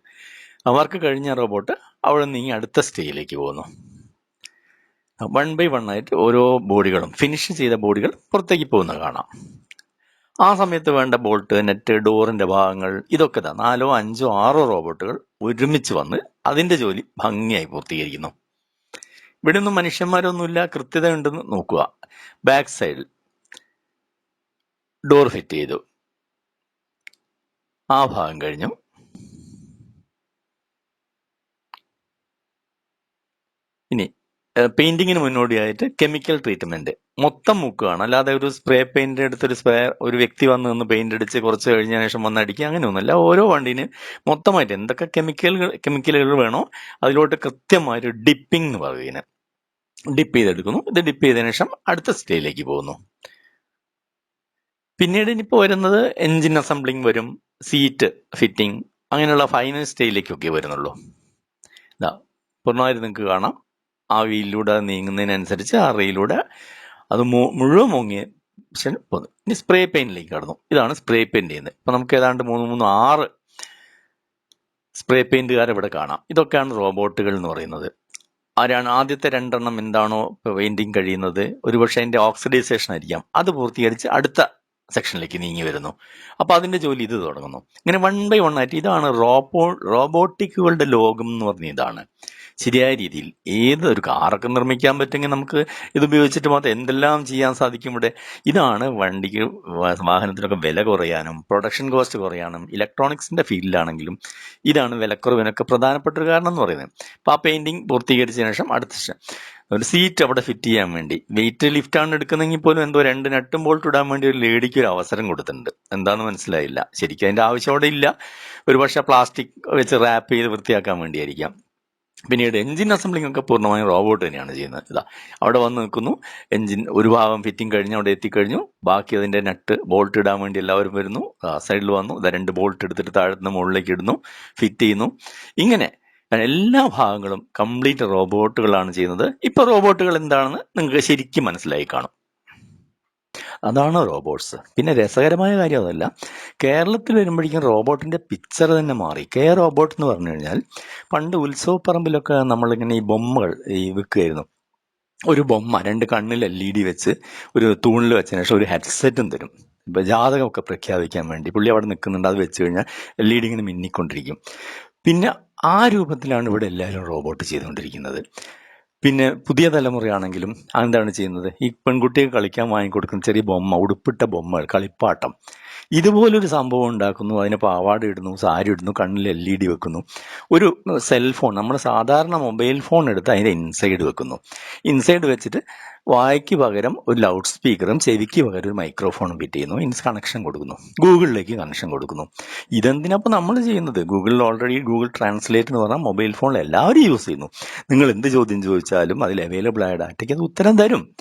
വർക്ക് കഴിഞ്ഞ റോബോട്ട് അവിടെ നീങ്ങി അടുത്ത സ്റ്റേജിലേക്ക് പോകുന്നു. വൺ ബൈ വൺ ആയിട്ട് ഓരോ ബോഡികളും ഫിനിഷ് ചെയ്ത ബോഡികൾ പുറത്തേക്ക് പോകുന്നത് കാണാം. ആ സമയത്ത് വേണ്ട ബോൾട്ട് നെറ്റ് ഡോറിന്റെ ഭാഗങ്ങൾ ഇതൊക്കെ തന്നെ നാലോ അഞ്ചോ ആറോ റോബോട്ടുകൾ ഒരുമിച്ച് വന്ന് അതിന്റെ ജോലി ഭംഗിയായി പൂർത്തീകരിക്കുന്നു. ഇവിടെ ഒന്നും മനുഷ്യന്മാരൊന്നുമില്ല കൃത്യത ഉണ്ടെന്ന് നോക്കുക. ബാക്ക് സൈഡിൽ ഡോർ ഫിറ്റ് ചെയ്തു. ആ ഭാഗം കഴിഞ്ഞു ഇനി പെയിന്റിങ്ങിന് മുന്നോടിയായിട്ട് കെമിക്കൽ ട്രീറ്റ്മെന്റ്. മൊത്തം മുക്കുകയാണ്. അല്ലാതെ ഒരു സ്പ്രേ പെയിന്റ് എടുത്തൊരു സ്പ്രേ ഒരു വ്യക്തി വന്ന് നിന്ന് പെയിന്റ് അടിച്ച് കുറച്ച് കഴിഞ്ഞ ശേഷം വന്ന് അടിക്കുക അങ്ങനെയൊന്നുമല്ല. ഓരോ വണ്ടിന് മൊത്തമായിട്ട് എന്തൊക്കെ കെമിക്കൽ കെമിക്കലുകൾ വേണോ അതിലോട്ട് കൃത്യമായൊരു ഡിപ്പിംഗ് എന്ന് പറയുന്നത് ഡിപ്പ് ചെയ്തെടുക്കുന്നു. ഇത് ഡിപ്പ് ചെയ്തതിനു ശേഷം അടുത്ത സ്റ്റേജിലേക്ക് പോകുന്നു. പിന്നീട് ഇനിയിപ്പോൾ വരുന്നത് എൻജിൻ അസംബ്ലിങ് വരും സീറ്റ് ഫിറ്റിംഗ് അങ്ങനെയുള്ള ഫൈനൽ സ്റ്റേജിലേക്കൊക്കെ വരുന്നുള്ളൂ. പൂർണമായിട്ട് നിങ്ങൾക്ക് കാണാം. ആ വീലിലൂടെ നീങ്ങുന്നതിനനുസരിച്ച് ആ റെയിലൂടെ അത് മുഴുവൻ മുങ്ങിയ ശേഷം പോന്നു. ഇനി സ്പ്രേ പെയിന്റിലേക്ക് കടന്നു. ഇതാണ് സ്പ്രേ പെയിന്റ് ചെയ്യുന്നത്. ഇപ്പൊ നമുക്ക് ഏതാണ്ട് മൂന്ന് മൂന്ന് ആറ് സ്പ്രേ പെയിന്റുകാർ ഇവിടെ കാണാം. ഇതൊക്കെയാണ് റോബോട്ടുകൾ എന്ന് പറയുന്നത്. ആരാണ് ആദ്യത്തെ രണ്ടെണ്ണം എന്താണോ പെയിന്റിങ് കഴിയുന്നത്? ഒരുപക്ഷെ അതിന്റെ ഓക്സിഡൈസേഷൻ ആയിരിക്കാം. അത് പൂർത്തീകരിച്ച് അടുത്ത സെക്ഷനിലേക്ക് നീങ്ങി വരുന്നു. അപ്പോൾ അതിന്റെ ജോലി ഇത് തുടങ്ങുന്നു. ഇങ്ങനെ വൺ ബൈ വൺ ആയിട്ട് ഇതാണ് റോബോ റോബോട്ടിക്കുകളുടെ ലോകം എന്ന് പറഞ്ഞ ഇതാണ്. ശരിയായ രീതിയിൽ ഏതൊരു കാറൊക്കെ നിർമ്മിക്കാൻ പറ്റുമെങ്കിൽ നമുക്ക് ഇത് ഉപയോഗിച്ചിട്ട് മാത്രം എന്തെല്ലാം ചെയ്യാൻ സാധിക്കും ഇവിടെ? ഇതാണ് വണ്ടിക്ക് വാഹനത്തിനൊക്കെ വില കുറയാനും പ്രൊഡക്ഷൻ കോസ്റ്റ് കുറയാനും ഇലക്ട്രോണിക്സിന്റെ ഫീൽഡിലാണെങ്കിലും ഇതാണ് വിലക്കുറവിനൊക്കെ പ്രധാനപ്പെട്ട ഒരു കാരണം എന്ന് പറയുന്നത്. അപ്പോൾ ആ പെയിന്റിങ് പൂർത്തീകരിച്ചതിന് ശേഷം അടുത്ത ഒരു സീറ്റ് അവിടെ ഫിറ്റ് ചെയ്യാൻ വേണ്ടി വെയിറ്റ് ലിഫ്റ്റ് ആണ് എടുക്കുന്നെങ്കിൽ പോലും എന്തോ രണ്ട് നട്ടും ബോൾട്ട് ഇടാൻ വേണ്ടി ഒരു ലേഡിക്ക് ഒരു അവസരം കൊടുത്തിട്ടുണ്ട്. എന്താണെന്ന് മനസ്സിലായില്ല. ശരിക്കും അതിന്റെ ആവശ്യം അവിടെ ഇല്ല. ഒരു പക്ഷേ പ്ലാസ്റ്റിക് വെച്ച് റാപ്പ് ചെയ്ത് വൃത്തിയാക്കാൻ വേണ്ടിയായിരിക്കാം. പിന്നീട് എഞ്ചിൻ അസംബ്ലിംഗ് ഒക്കെ പൂർണമായും റോബോട്ട് തന്നെയാണ് ചെയ്യുന്നത്. ഇതാ അവിടെ വന്ന് നിൽക്കുന്നു. എഞ്ചിൻ ഒരു ഭാഗം ഫിറ്റിംഗ് കഴിഞ്ഞ് അവിടെ എത്തിക്കഴിഞ്ഞു. ബാക്കി അതിന്റെ നട്ട് ബോൾട്ട് ഇടാൻ വേണ്ടി എല്ലാവരും വരുന്നു. സൈഡിൽ വന്നു. ഇതാ രണ്ട് ബോൾട്ട് എടുത്തിട്ട് താഴത്തുനിന്ന് മുകളിലേക്ക് ഇടുന്നു. ഫിറ്റ് ചെയ്യുന്നു. ഇങ്ങനെ എല്ലാ ഭാഗങ്ങളും കംപ്ലീറ്റ് റോബോട്ടുകളാണ് ചെയ്യുന്നത്. ഇപ്പോൾ റോബോട്ടുകൾ എന്താണെന്ന് നിങ്ങൾക്ക് ശരിക്കും മനസ്സിലായി കാണും. അതാണ് റോബോട്ട്സ് പിന്നെ രസകരമായ കാര്യം അതല്ല കേരളത്തിൽ വരുമ്പോഴേക്കും റോബോട്ടിന്റെ പിക്ചർ തന്നെ മാറി. കെ റോബോട്ട് എന്ന് പറഞ്ഞു കഴിഞ്ഞാൽ പണ്ട് ഉത്സവപ്പറമ്പിലൊക്കെ നമ്മളിങ്ങനെ ഈ ബൊമ്മകൾ ഈ വിൽക്കുമായിരുന്നു ഒരു ബൊമ്മ രണ്ട് കണ്ണിൽ എൽ ഇ ഡി വെച്ച് ഒരു തൂണിൽ വെച്ചതിന് ശേഷം ഒരു ഹെഡ്സെറ്റും തരും. ഇപ്പോൾ ജാതകമൊക്കെ പ്രഖ്യാപിക്കാൻ വേണ്ടി. പുള്ളി അവിടെ നിൽക്കുന്നുണ്ട് അത് വെച്ച് കഴിഞ്ഞാൽ എൽ ഇ ഡി ഇങ്ങനെ മിന്നിക്കൊണ്ടിരിക്കും. പിന്നെ ആ രൂപത്തിലാണ് ഇവിടെ എല്ലാവരും റോബോട്ട് ചെയ്തുകൊണ്ടിരിക്കുന്നത്. പിന്നെ പുതിയ തലമുറയാണെങ്കിലും എന്താണ് ചെയ്യുന്നത്? ഈ പെൺകുട്ടിയെ കളിക്കാൻ വാങ്ങിക്കൊടുക്കുന്ന ചെറിയ ബൊമ്മ ഉടുപ്പിട്ട ബൊമ്മകൾ കളിപ്പാട്ടം. ഇതുപോലൊരു സംഭവം ഉണ്ടാക്കുന്നു. അതിനെ പാവാട ഇടുന്നു സാരി ഇടുന്നു കണ്ണിൽ എൽ ഇ ഡി വെക്കുന്നു. ഒരു സെൽഫോൺ നമ്മൾ സാധാരണ മൊബൈൽ ഫോൺ എടുത്ത് അതിന്റെ ഇൻസൈഡ് വെക്കുന്നു. ഇൻസൈഡ് വെച്ചിട്ട് വായ്ക്ക് പകരം ഒരു ലൗഡ് സ്പീക്കറും ചെവിക്ക് പകരം ഒരു മൈക്രോഫോണും ഫിറ്റ് ചെയ്യുന്നു ഇൻസ് കണക്ഷൻ കൊടുക്കുന്നു. ഗൂഗിളിലേക്ക് കണക്ഷൻ കൊടുക്കുന്നു. ഇതെന്തിനപ്പോൾ നമ്മൾ ചെയ്യുന്നത്? ഗൂഗിളിൽ ഓൾറെഡി ഗൂഗിൾ ട്രാൻസ്ലേറ്റ് എന്ന് പറഞ്ഞാൽ മൊബൈൽ ഫോണിൽ എല്ലാവരും യൂസ് ചെയ്യുന്നു. നിങ്ങൾ എന്ത് ചോദ്യം ചോദിച്ചാലും അതിൽ അവൈലബിൾ ആയ ഡാറ്റയ്ക്ക് അത് ഉത്തരം തരും.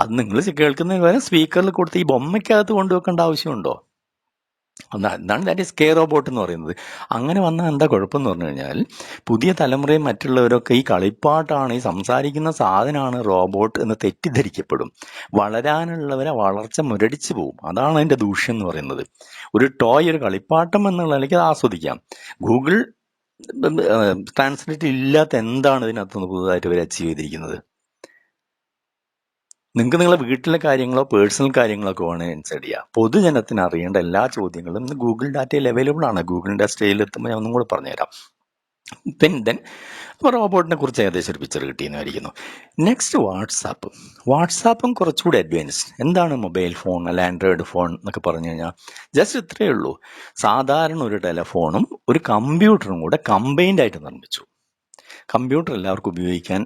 അത് നിങ്ങൾ കേൾക്കുന്നതിന് പകരം സ്പീക്കറിൽ കൊടുത്ത് ഈ ബൊമ്മയ്ക്കകത്ത് കൊണ്ടുവെക്കേണ്ട ആവശ്യമുണ്ടോ? എന്താണ് ദാറ്റ് ഈസ് കെ റോബോട്ട് എന്ന് പറയുന്നത്. അങ്ങനെ വന്നാൽ എന്താ കുഴപ്പമെന്ന് പറഞ്ഞു കഴിഞ്ഞാൽ പുതിയ തലമുറയും മറ്റുള്ളവരൊക്കെ ഈ കളിപ്പാട്ടാണ് ഈ സംസാരിക്കുന്ന സാധനമാണ് റോബോട്ട് എന്ന് തെറ്റിദ്ധരിക്കപ്പെടും. വളരാനുള്ളവരെ വളർച്ച മുരടിച്ചു പോകും. അതാണ് അതിന്റെ ദൂഷ്യം എന്ന് പറയുന്നത്. ഒരു ടോയ് ഒരു കളിപ്പാട്ടം എന്നുള്ള നിലയ്ക്ക് അത് ആസ്വദിക്കാം. ഗൂഗിൾ ട്രാൻസ്ലേറ്റ് ഇല്ലാത്ത എന്താണ് ഇതിനകത്തുനിന്ന് പുതുതായിട്ട് ഇവർ അച്ചീവ് ചെയ്തിരിക്കുന്നത്? നിങ്ങൾക്ക് നിങ്ങളെ വീട്ടിലെ കാര്യങ്ങളോ പേഴ്സണൽ കാര്യങ്ങളോ ഒക്കെ വേണമെങ്കിൽ ഇൻസൈഡ് ചെയ്യാം. പൊതുജനത്തിന് അറിയേണ്ട എല്ലാ ചോദ്യങ്ങളും ഇന്ന് ഗൂഗിൾ ഡാറ്റയിൽ അവൈലബിൾ ആണ്. ഗൂഗിളിന്റെ സ്റ്റേയിൽ എത്തുമ്പോൾ ഞാൻ ഒന്നും കൂടെ പറഞ്ഞുതരാം. പിന്നെ ദെൻ അപ്പോൾ റോബോട്ടിനെ കുറിച്ച് ഏകദേശം ഒരു പിക്ചർ കിട്ടിയെന്ന് നെക്സ്റ്റ് വാട്സാപ്പ് വാട്സാപ്പും കുറച്ചുകൂടി അഡ്വാൻസ്ഡ് എന്താണ് മൊബൈൽ ഫോൺ അല്ല ആൻഡ്രോയിഡ് ഫോൺ എന്നൊക്കെ പറഞ്ഞു കഴിഞ്ഞാൽ ജസ്റ്റ് ഇത്രയേ ഉള്ളൂ. സാധാരണ ഒരു ടെലഫോണും ഒരു കമ്പ്യൂട്ടറും കൂടെ കമ്പൈൻഡ് ആയിട്ട് നിർമ്മിച്ചു. കമ്പ്യൂട്ടർ എല്ലാവർക്കും ഉപയോഗിക്കാൻ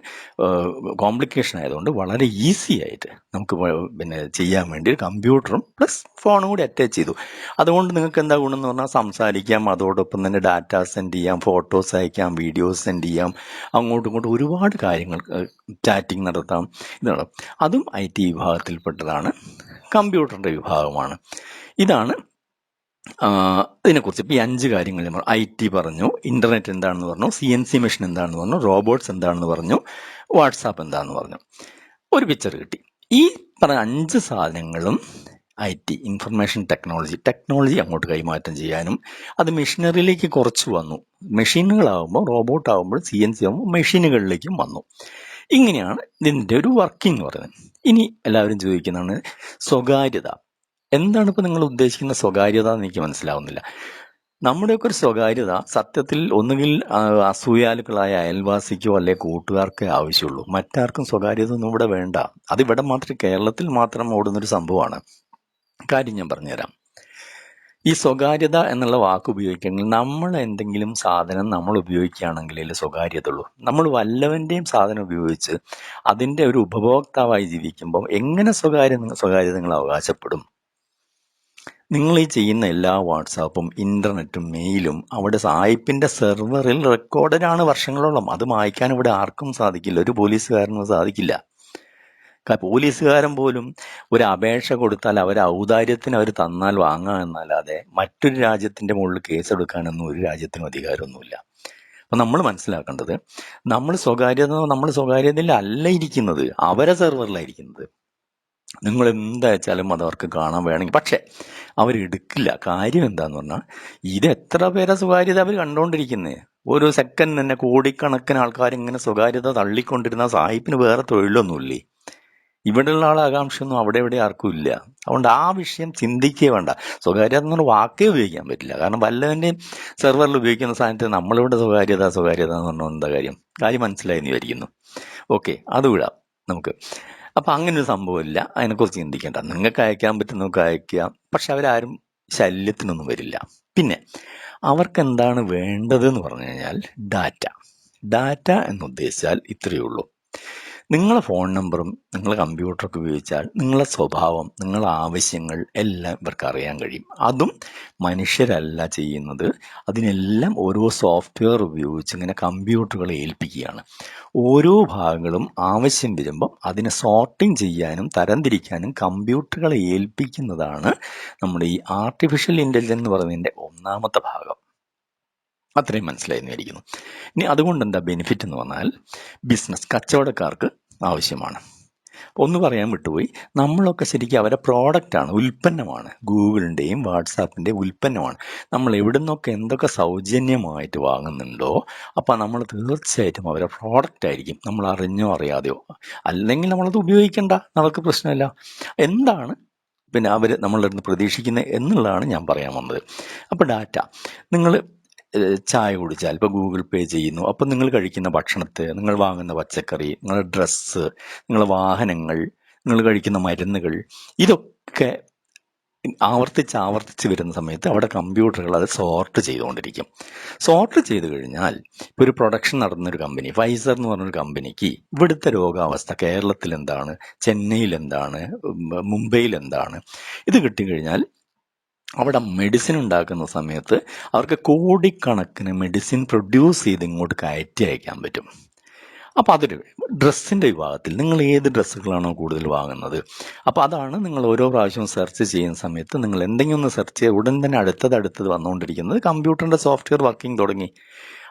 കോംപ്ലിക്കേഷൻ ആയതുകൊണ്ട് വളരെ ഈസി ആയിട്ട് നമുക്ക് പിന്നെ ചെയ്യാൻ വേണ്ടി കമ്പ്യൂട്ടറും പ്ലസ് ഫോണും കൂടി അറ്റാച്ച് ചെയ്തു. അതുകൊണ്ട് നിങ്ങൾക്ക് എന്താ ഗുണം എന്ന് പറഞ്ഞാൽ സംസാരിക്കാം അതോടൊപ്പം തന്നെ ഡാറ്റ സെൻഡ് ചെയ്യാം ഫോട്ടോസ് അയക്കാം വീഡിയോസ് സെൻഡ് ചെയ്യാം അങ്ങോട്ടും ഇങ്ങോട്ടും ഒരുപാട് കാര്യങ്ങൾ ചാറ്റിംഗ് നടത്താം. ഇതാണ്. അതും ഐ ടി വിഭാഗത്തിൽപ്പെട്ടതാണ് കമ്പ്യൂട്ടറിന്റെ വിഭാഗമാണ്. ഇതാണ് ഇതിനെക്കുറിച്ച് ഇപ്പോൾ ഈ അഞ്ച് കാര്യങ്ങൾ നമ്മൾ ഐ ടി പറഞ്ഞു ഇന്റർനെറ്റ് എന്താണെന്ന് പറഞ്ഞു സി എൻ സി മെഷീൻ എന്താണെന്ന് പറഞ്ഞു റോബോട്ട്സ് എന്താണെന്ന് പറഞ്ഞു വാട്സാപ്പ് എന്താണെന്ന് പറഞ്ഞു. ഒരു പിക്ചർ കിട്ടി. ഈ പറഞ്ഞ അഞ്ച് സാധനങ്ങളും I T information technology technology അങ്ങോട്ട് കൈമാറ്റം ചെയ്യാനും അത് മെഷീനറിയിലേക്ക് കുറച്ച് വന്നു. മെഷീനുകളാകുമ്പോൾ റോബോട്ട് ആകുമ്പോൾ സി എൻ സി ആകുമ്പോൾ മെഷീനുകളിലേക്കും വന്നു. ഇങ്ങനെയാണ് ഇതിന്റെ ഒരു വർക്കിംഗ് പറയുന്നത്. ഇനി എല്ലാവരും ചോദിക്കുന്നതാണ് സ്വകാര്യത. എന്താണ് ഇപ്പോൾ നിങ്ങൾ ഉദ്ദേശിക്കുന്ന സ്വകാര്യത എന്ന് എനിക്ക് മനസ്സിലാവുന്നില്ല. നമ്മുടെയൊക്കെ ഒരു സ്വകാര്യത സത്യത്തിൽ ഒന്നുകിൽ അസൂയാലുക്കളായ അയൽവാസിക്കോ അല്ലെ കൂട്ടുകാർക്കേ ആവശ്യമുള്ളൂ. മറ്റാർക്കും സ്വകാര്യത ഒന്നും ഇവിടെ വേണ്ട. അത് ഇവിടെ മാത്രം കേരളത്തിൽ മാത്രം ഓടുന്നൊരു സംഭവമാണ്. കാര്യം ഞാൻ പറഞ്ഞുതരാം. ഈ സ്വകാര്യത എന്നുള്ള വാക്ക് ഉപയോഗിക്കണമെങ്കിൽ നമ്മൾ എന്തെങ്കിലും സാധനം നമ്മൾ ഉപയോഗിക്കുകയാണെങ്കിലേ സ്വകാര്യത ഉള്ളൂ നമ്മൾ വല്ലവന്റെയും സാധനം ഉപയോഗിച്ച് അതിന്റെ ഒരു ഉപഭോക്താവായി ജീവിക്കുമ്പോൾ എങ്ങനെ സ്വകാര്യ സ്വകാര്യത നിങ്ങൾ അവകാശപ്പെടും? നിങ്ങൾ ഈ ചെയ്യുന്ന എല്ലാ വാട്സാപ്പും ഇന്റർനെറ്റും മെയിലും അവിടെ സായിപ്പിന്റെ സെർവറിൽ റെക്കോർഡഡാണ് വർഷങ്ങളോളം. അത് മായ്ക്കാൻ ഇവിടെ ആർക്കും സാധിക്കില്ല. ഒരു പോലീസുകാരനും സാധിക്കില്ല. പോലീസുകാരൻ പോലും ഒരു അപേക്ഷ കൊടുത്താൽ അവർ ഔദാര്യത്തിന് അവർ തന്നാൽ വാങ്ങാം എന്നല്ലാതെ മറ്റൊരു രാജ്യത്തിന്റെ മുകളിൽ കേസെടുക്കാനൊന്നും ഒരു രാജ്യത്തിനും അധികാരമൊന്നുമില്ല. അപ്പം നമ്മൾ മനസ്സിലാക്കേണ്ടത് നമ്മൾ സ്വകാര്യത നമ്മൾ സ്വകാര്യതയിൽ അല്ല ഇരിക്കുന്നത്. അവരെ സെർവറിലായിരിക്കുന്നത് നിങ്ങൾ എന്തായാലും അത് അവർക്ക് കാണാൻ വേണമെങ്കിൽ പക്ഷേ അവരെടുക്കില്ല. കാര്യം എന്താന്ന് പറഞ്ഞാൽ ഇത് എത്ര പേരെ സ്വകാര്യത അവർ കണ്ടുകൊണ്ടിരിക്കുന്നത് ഒരു സെക്കൻഡ് തന്നെ കോടിക്കണക്കിന് ആൾക്കാർ ഇങ്ങനെ സ്വകാര്യത തള്ളിക്കൊണ്ടിരുന്ന സാഹിബിന് വേറെ തൊഴിലൊന്നുമില്ലേ? ഇവിടെയുള്ള ആളെ ആകാംക്ഷയൊന്നും അവിടെ ഇവിടെ ആർക്കും ഇല്ല. അതുകൊണ്ട് ആ വിഷയം ചിന്തിക്കേ വേണ്ട. സ്വകാര്യത പറഞ്ഞാൽ വാക്കേ ഉപയോഗിക്കാൻ പറ്റില്ല. കാരണം വല്ലവന്റെയും സെർവറിൽ ഉപയോഗിക്കുന്ന സാധനത്തിൽ നമ്മളിവിടെ സ്വകാര്യത സ്വകാര്യത എന്ന് പറഞ്ഞാൽ എന്താ കാര്യം? കാര്യം മനസ്സിലായി എന്ന് വിചാരിക്കുന്നു. ഓക്കെ അത് വിടാം നമുക്ക്. അപ്പം അങ്ങനെ ഒരു സംഭവമില്ല. അതിനെക്കുറിച്ച് ചിന്തിക്കേണ്ട. നിങ്ങൾക്ക് അയക്കാൻ പറ്റുന്നവർക്ക് അയക്കാം. പക്ഷെ അവരാരും ശല്യത്തിനൊന്നും വരില്ല. പിന്നെ അവർക്ക് എന്താണ് വേണ്ടത് എന്ന് പറഞ്ഞു കഴിഞ്ഞാൽ ഡാറ്റ. ഡാറ്റ എന്നുദ്ദേശിച്ചാൽ ഇത്രയേ ഉള്ളൂ. നിങ്ങളെ ഫോൺ നമ്പറും നിങ്ങളെ കമ്പ്യൂട്ടറൊക്കെ ഉപയോഗിച്ചാൽ നിങ്ങളെ സ്വഭാവം നിങ്ങളെ ആവശ്യങ്ങൾ എല്ലാം ഇവർക്ക് അറിയാൻ കഴിയും. അതും മനുഷ്യരല്ല ചെയ്യുന്നത്. അതിനെല്ലാം ഓരോ സോഫ്റ്റ്വെയർ ഉപയോഗിച്ച് ഇങ്ങനെ കമ്പ്യൂട്ടറുകളെ ഏൽപ്പിക്കുകയാണ്. ഓരോ ഭാഗങ്ങളും ആവശ്യം വരുമ്പം അതിനെ സോർട്ടിങ് ചെയ്യാനും തരംതിരിക്കാനും കമ്പ്യൂട്ടറുകളെ ഏൽപ്പിക്കുന്നതാണ് നമ്മുടെ ഈ ആർട്ടിഫിഷ്യൽ ഇന്റലിജൻസ് എന്ന് പറയുന്നതിന്റെ ഒന്നാമത്തെ ഭാഗം. അത്രയും മനസ്സിലായി എന്ന് വിചാരിക്കുന്നു. ഇനി അതുകൊണ്ട് എന്താ ബെനിഫിറ്റ് എന്ന് പറഞ്ഞാൽ ബിസിനസ് കച്ചവടക്കാർക്ക് ആവശ്യമാണ്. ഒന്ന് പറയാൻ വിട്ടുപോയി നമ്മളൊക്കെ ശരിക്കും അവരെ പ്രോഡക്റ്റാണ് ഉൽപ്പന്നമാണ്. ഗൂഗിളിന്റെയും വാട്സാപ്പിന്റെയും ഉൽപ്പന്നമാണ്. നമ്മൾ എവിടെ നിന്നൊക്കെ എന്തൊക്കെ സൗജന്യമായിട്ട് വാങ്ങുന്നുണ്ടോ അപ്പോൾ നമ്മൾ തീർച്ചയായിട്ടും അവരെ പ്രോഡക്റ്റ് ആയിരിക്കും. നമ്മൾ അറിഞ്ഞോ അറിയാതെയോ അല്ലെങ്കിൽ നമ്മളത് ഉപയോഗിക്കണ്ട നമുക്ക് പ്രശ്നമില്ല. എന്താണ് പിന്നെ അവർ നമ്മളുടെ പ്രതീക്ഷിക്കുന്നത് എന്നുള്ളതാണ് ഞാൻ പറയാൻ വന്നത്. അപ്പോൾ ഡാറ്റ നിങ്ങൾ ചായ കുടിച്ചാൽ ഇപ്പോൾ ഗൂഗിൾ പേ ചെയ്യുന്നു അപ്പോൾ നിങ്ങൾ കഴിക്കുന്ന ഭക്ഷണത്തെ നിങ്ങൾ വാങ്ങുന്ന പച്ചക്കറി നിങ്ങളുടെ ഡ്രസ്സ് നിങ്ങളുടെ വാഹനങ്ങൾ നിങ്ങൾ കഴിക്കുന്ന മരുന്നുകൾ ഇതൊക്കെ ആവർത്തിച്ച് ആവർത്തിച്ച് വരുന്ന സമയത്ത് അവിടെ കമ്പ്യൂട്ടറുകൾ അത് സോർട്ട് ചെയ്തുകൊണ്ടിരിക്കും. സോർട്ട് ചെയ്ത് കഴിഞ്ഞാൽ ഇപ്പോൾ ഒരു പ്രൊഡക്ഷൻ നടന്നൊരു കമ്പനി ഫൈസർ എന്ന് പറഞ്ഞൊരു കമ്പനിക്ക് ഇവിടുത്തെ രോഗാവസ്ഥ കേരളത്തിൽ എന്താണ് ചെന്നൈയിൽ എന്താണ് മുംബൈയിൽ എന്താണ് ഇത് കിട്ടിക്കഴിഞ്ഞാൽ അവിടെ മെഡിസിൻ ഉണ്ടാക്കുന്ന സമയത്ത് അവർക്ക് കോടിക്കണക്കിന് മെഡിസിൻ പ്രൊഡ്യൂസ് ചെയ്ത് ഇങ്ങോട്ട് കയറ്റി അയക്കാൻ പറ്റും. അപ്പോൾ അതൊരു ഡ്രസ്സിന്റെ വിഭാഗത്തിൽ നിങ്ങൾ ഏത് ഡ്രസ്സുകളാണോ കൂടുതൽ വാങ്ങുന്നത്? അപ്പോൾ അതാണ് നിങ്ങൾ ഓരോ പ്രാവശ്യവും സെർച്ച് ചെയ്യുന്ന സമയത്ത് നിങ്ങൾ എന്തെങ്കിലും ഒന്ന് സെർച്ച് ചെയ്യുക ഉടൻ തന്നെ അടുത്തത് അടുത്തത് വന്നുകൊണ്ടിരിക്കുന്നത് കമ്പ്യൂട്ടറിന്റെ സോഫ്റ്റ്വെയർ വർക്കിംഗ് തുടങ്ങി.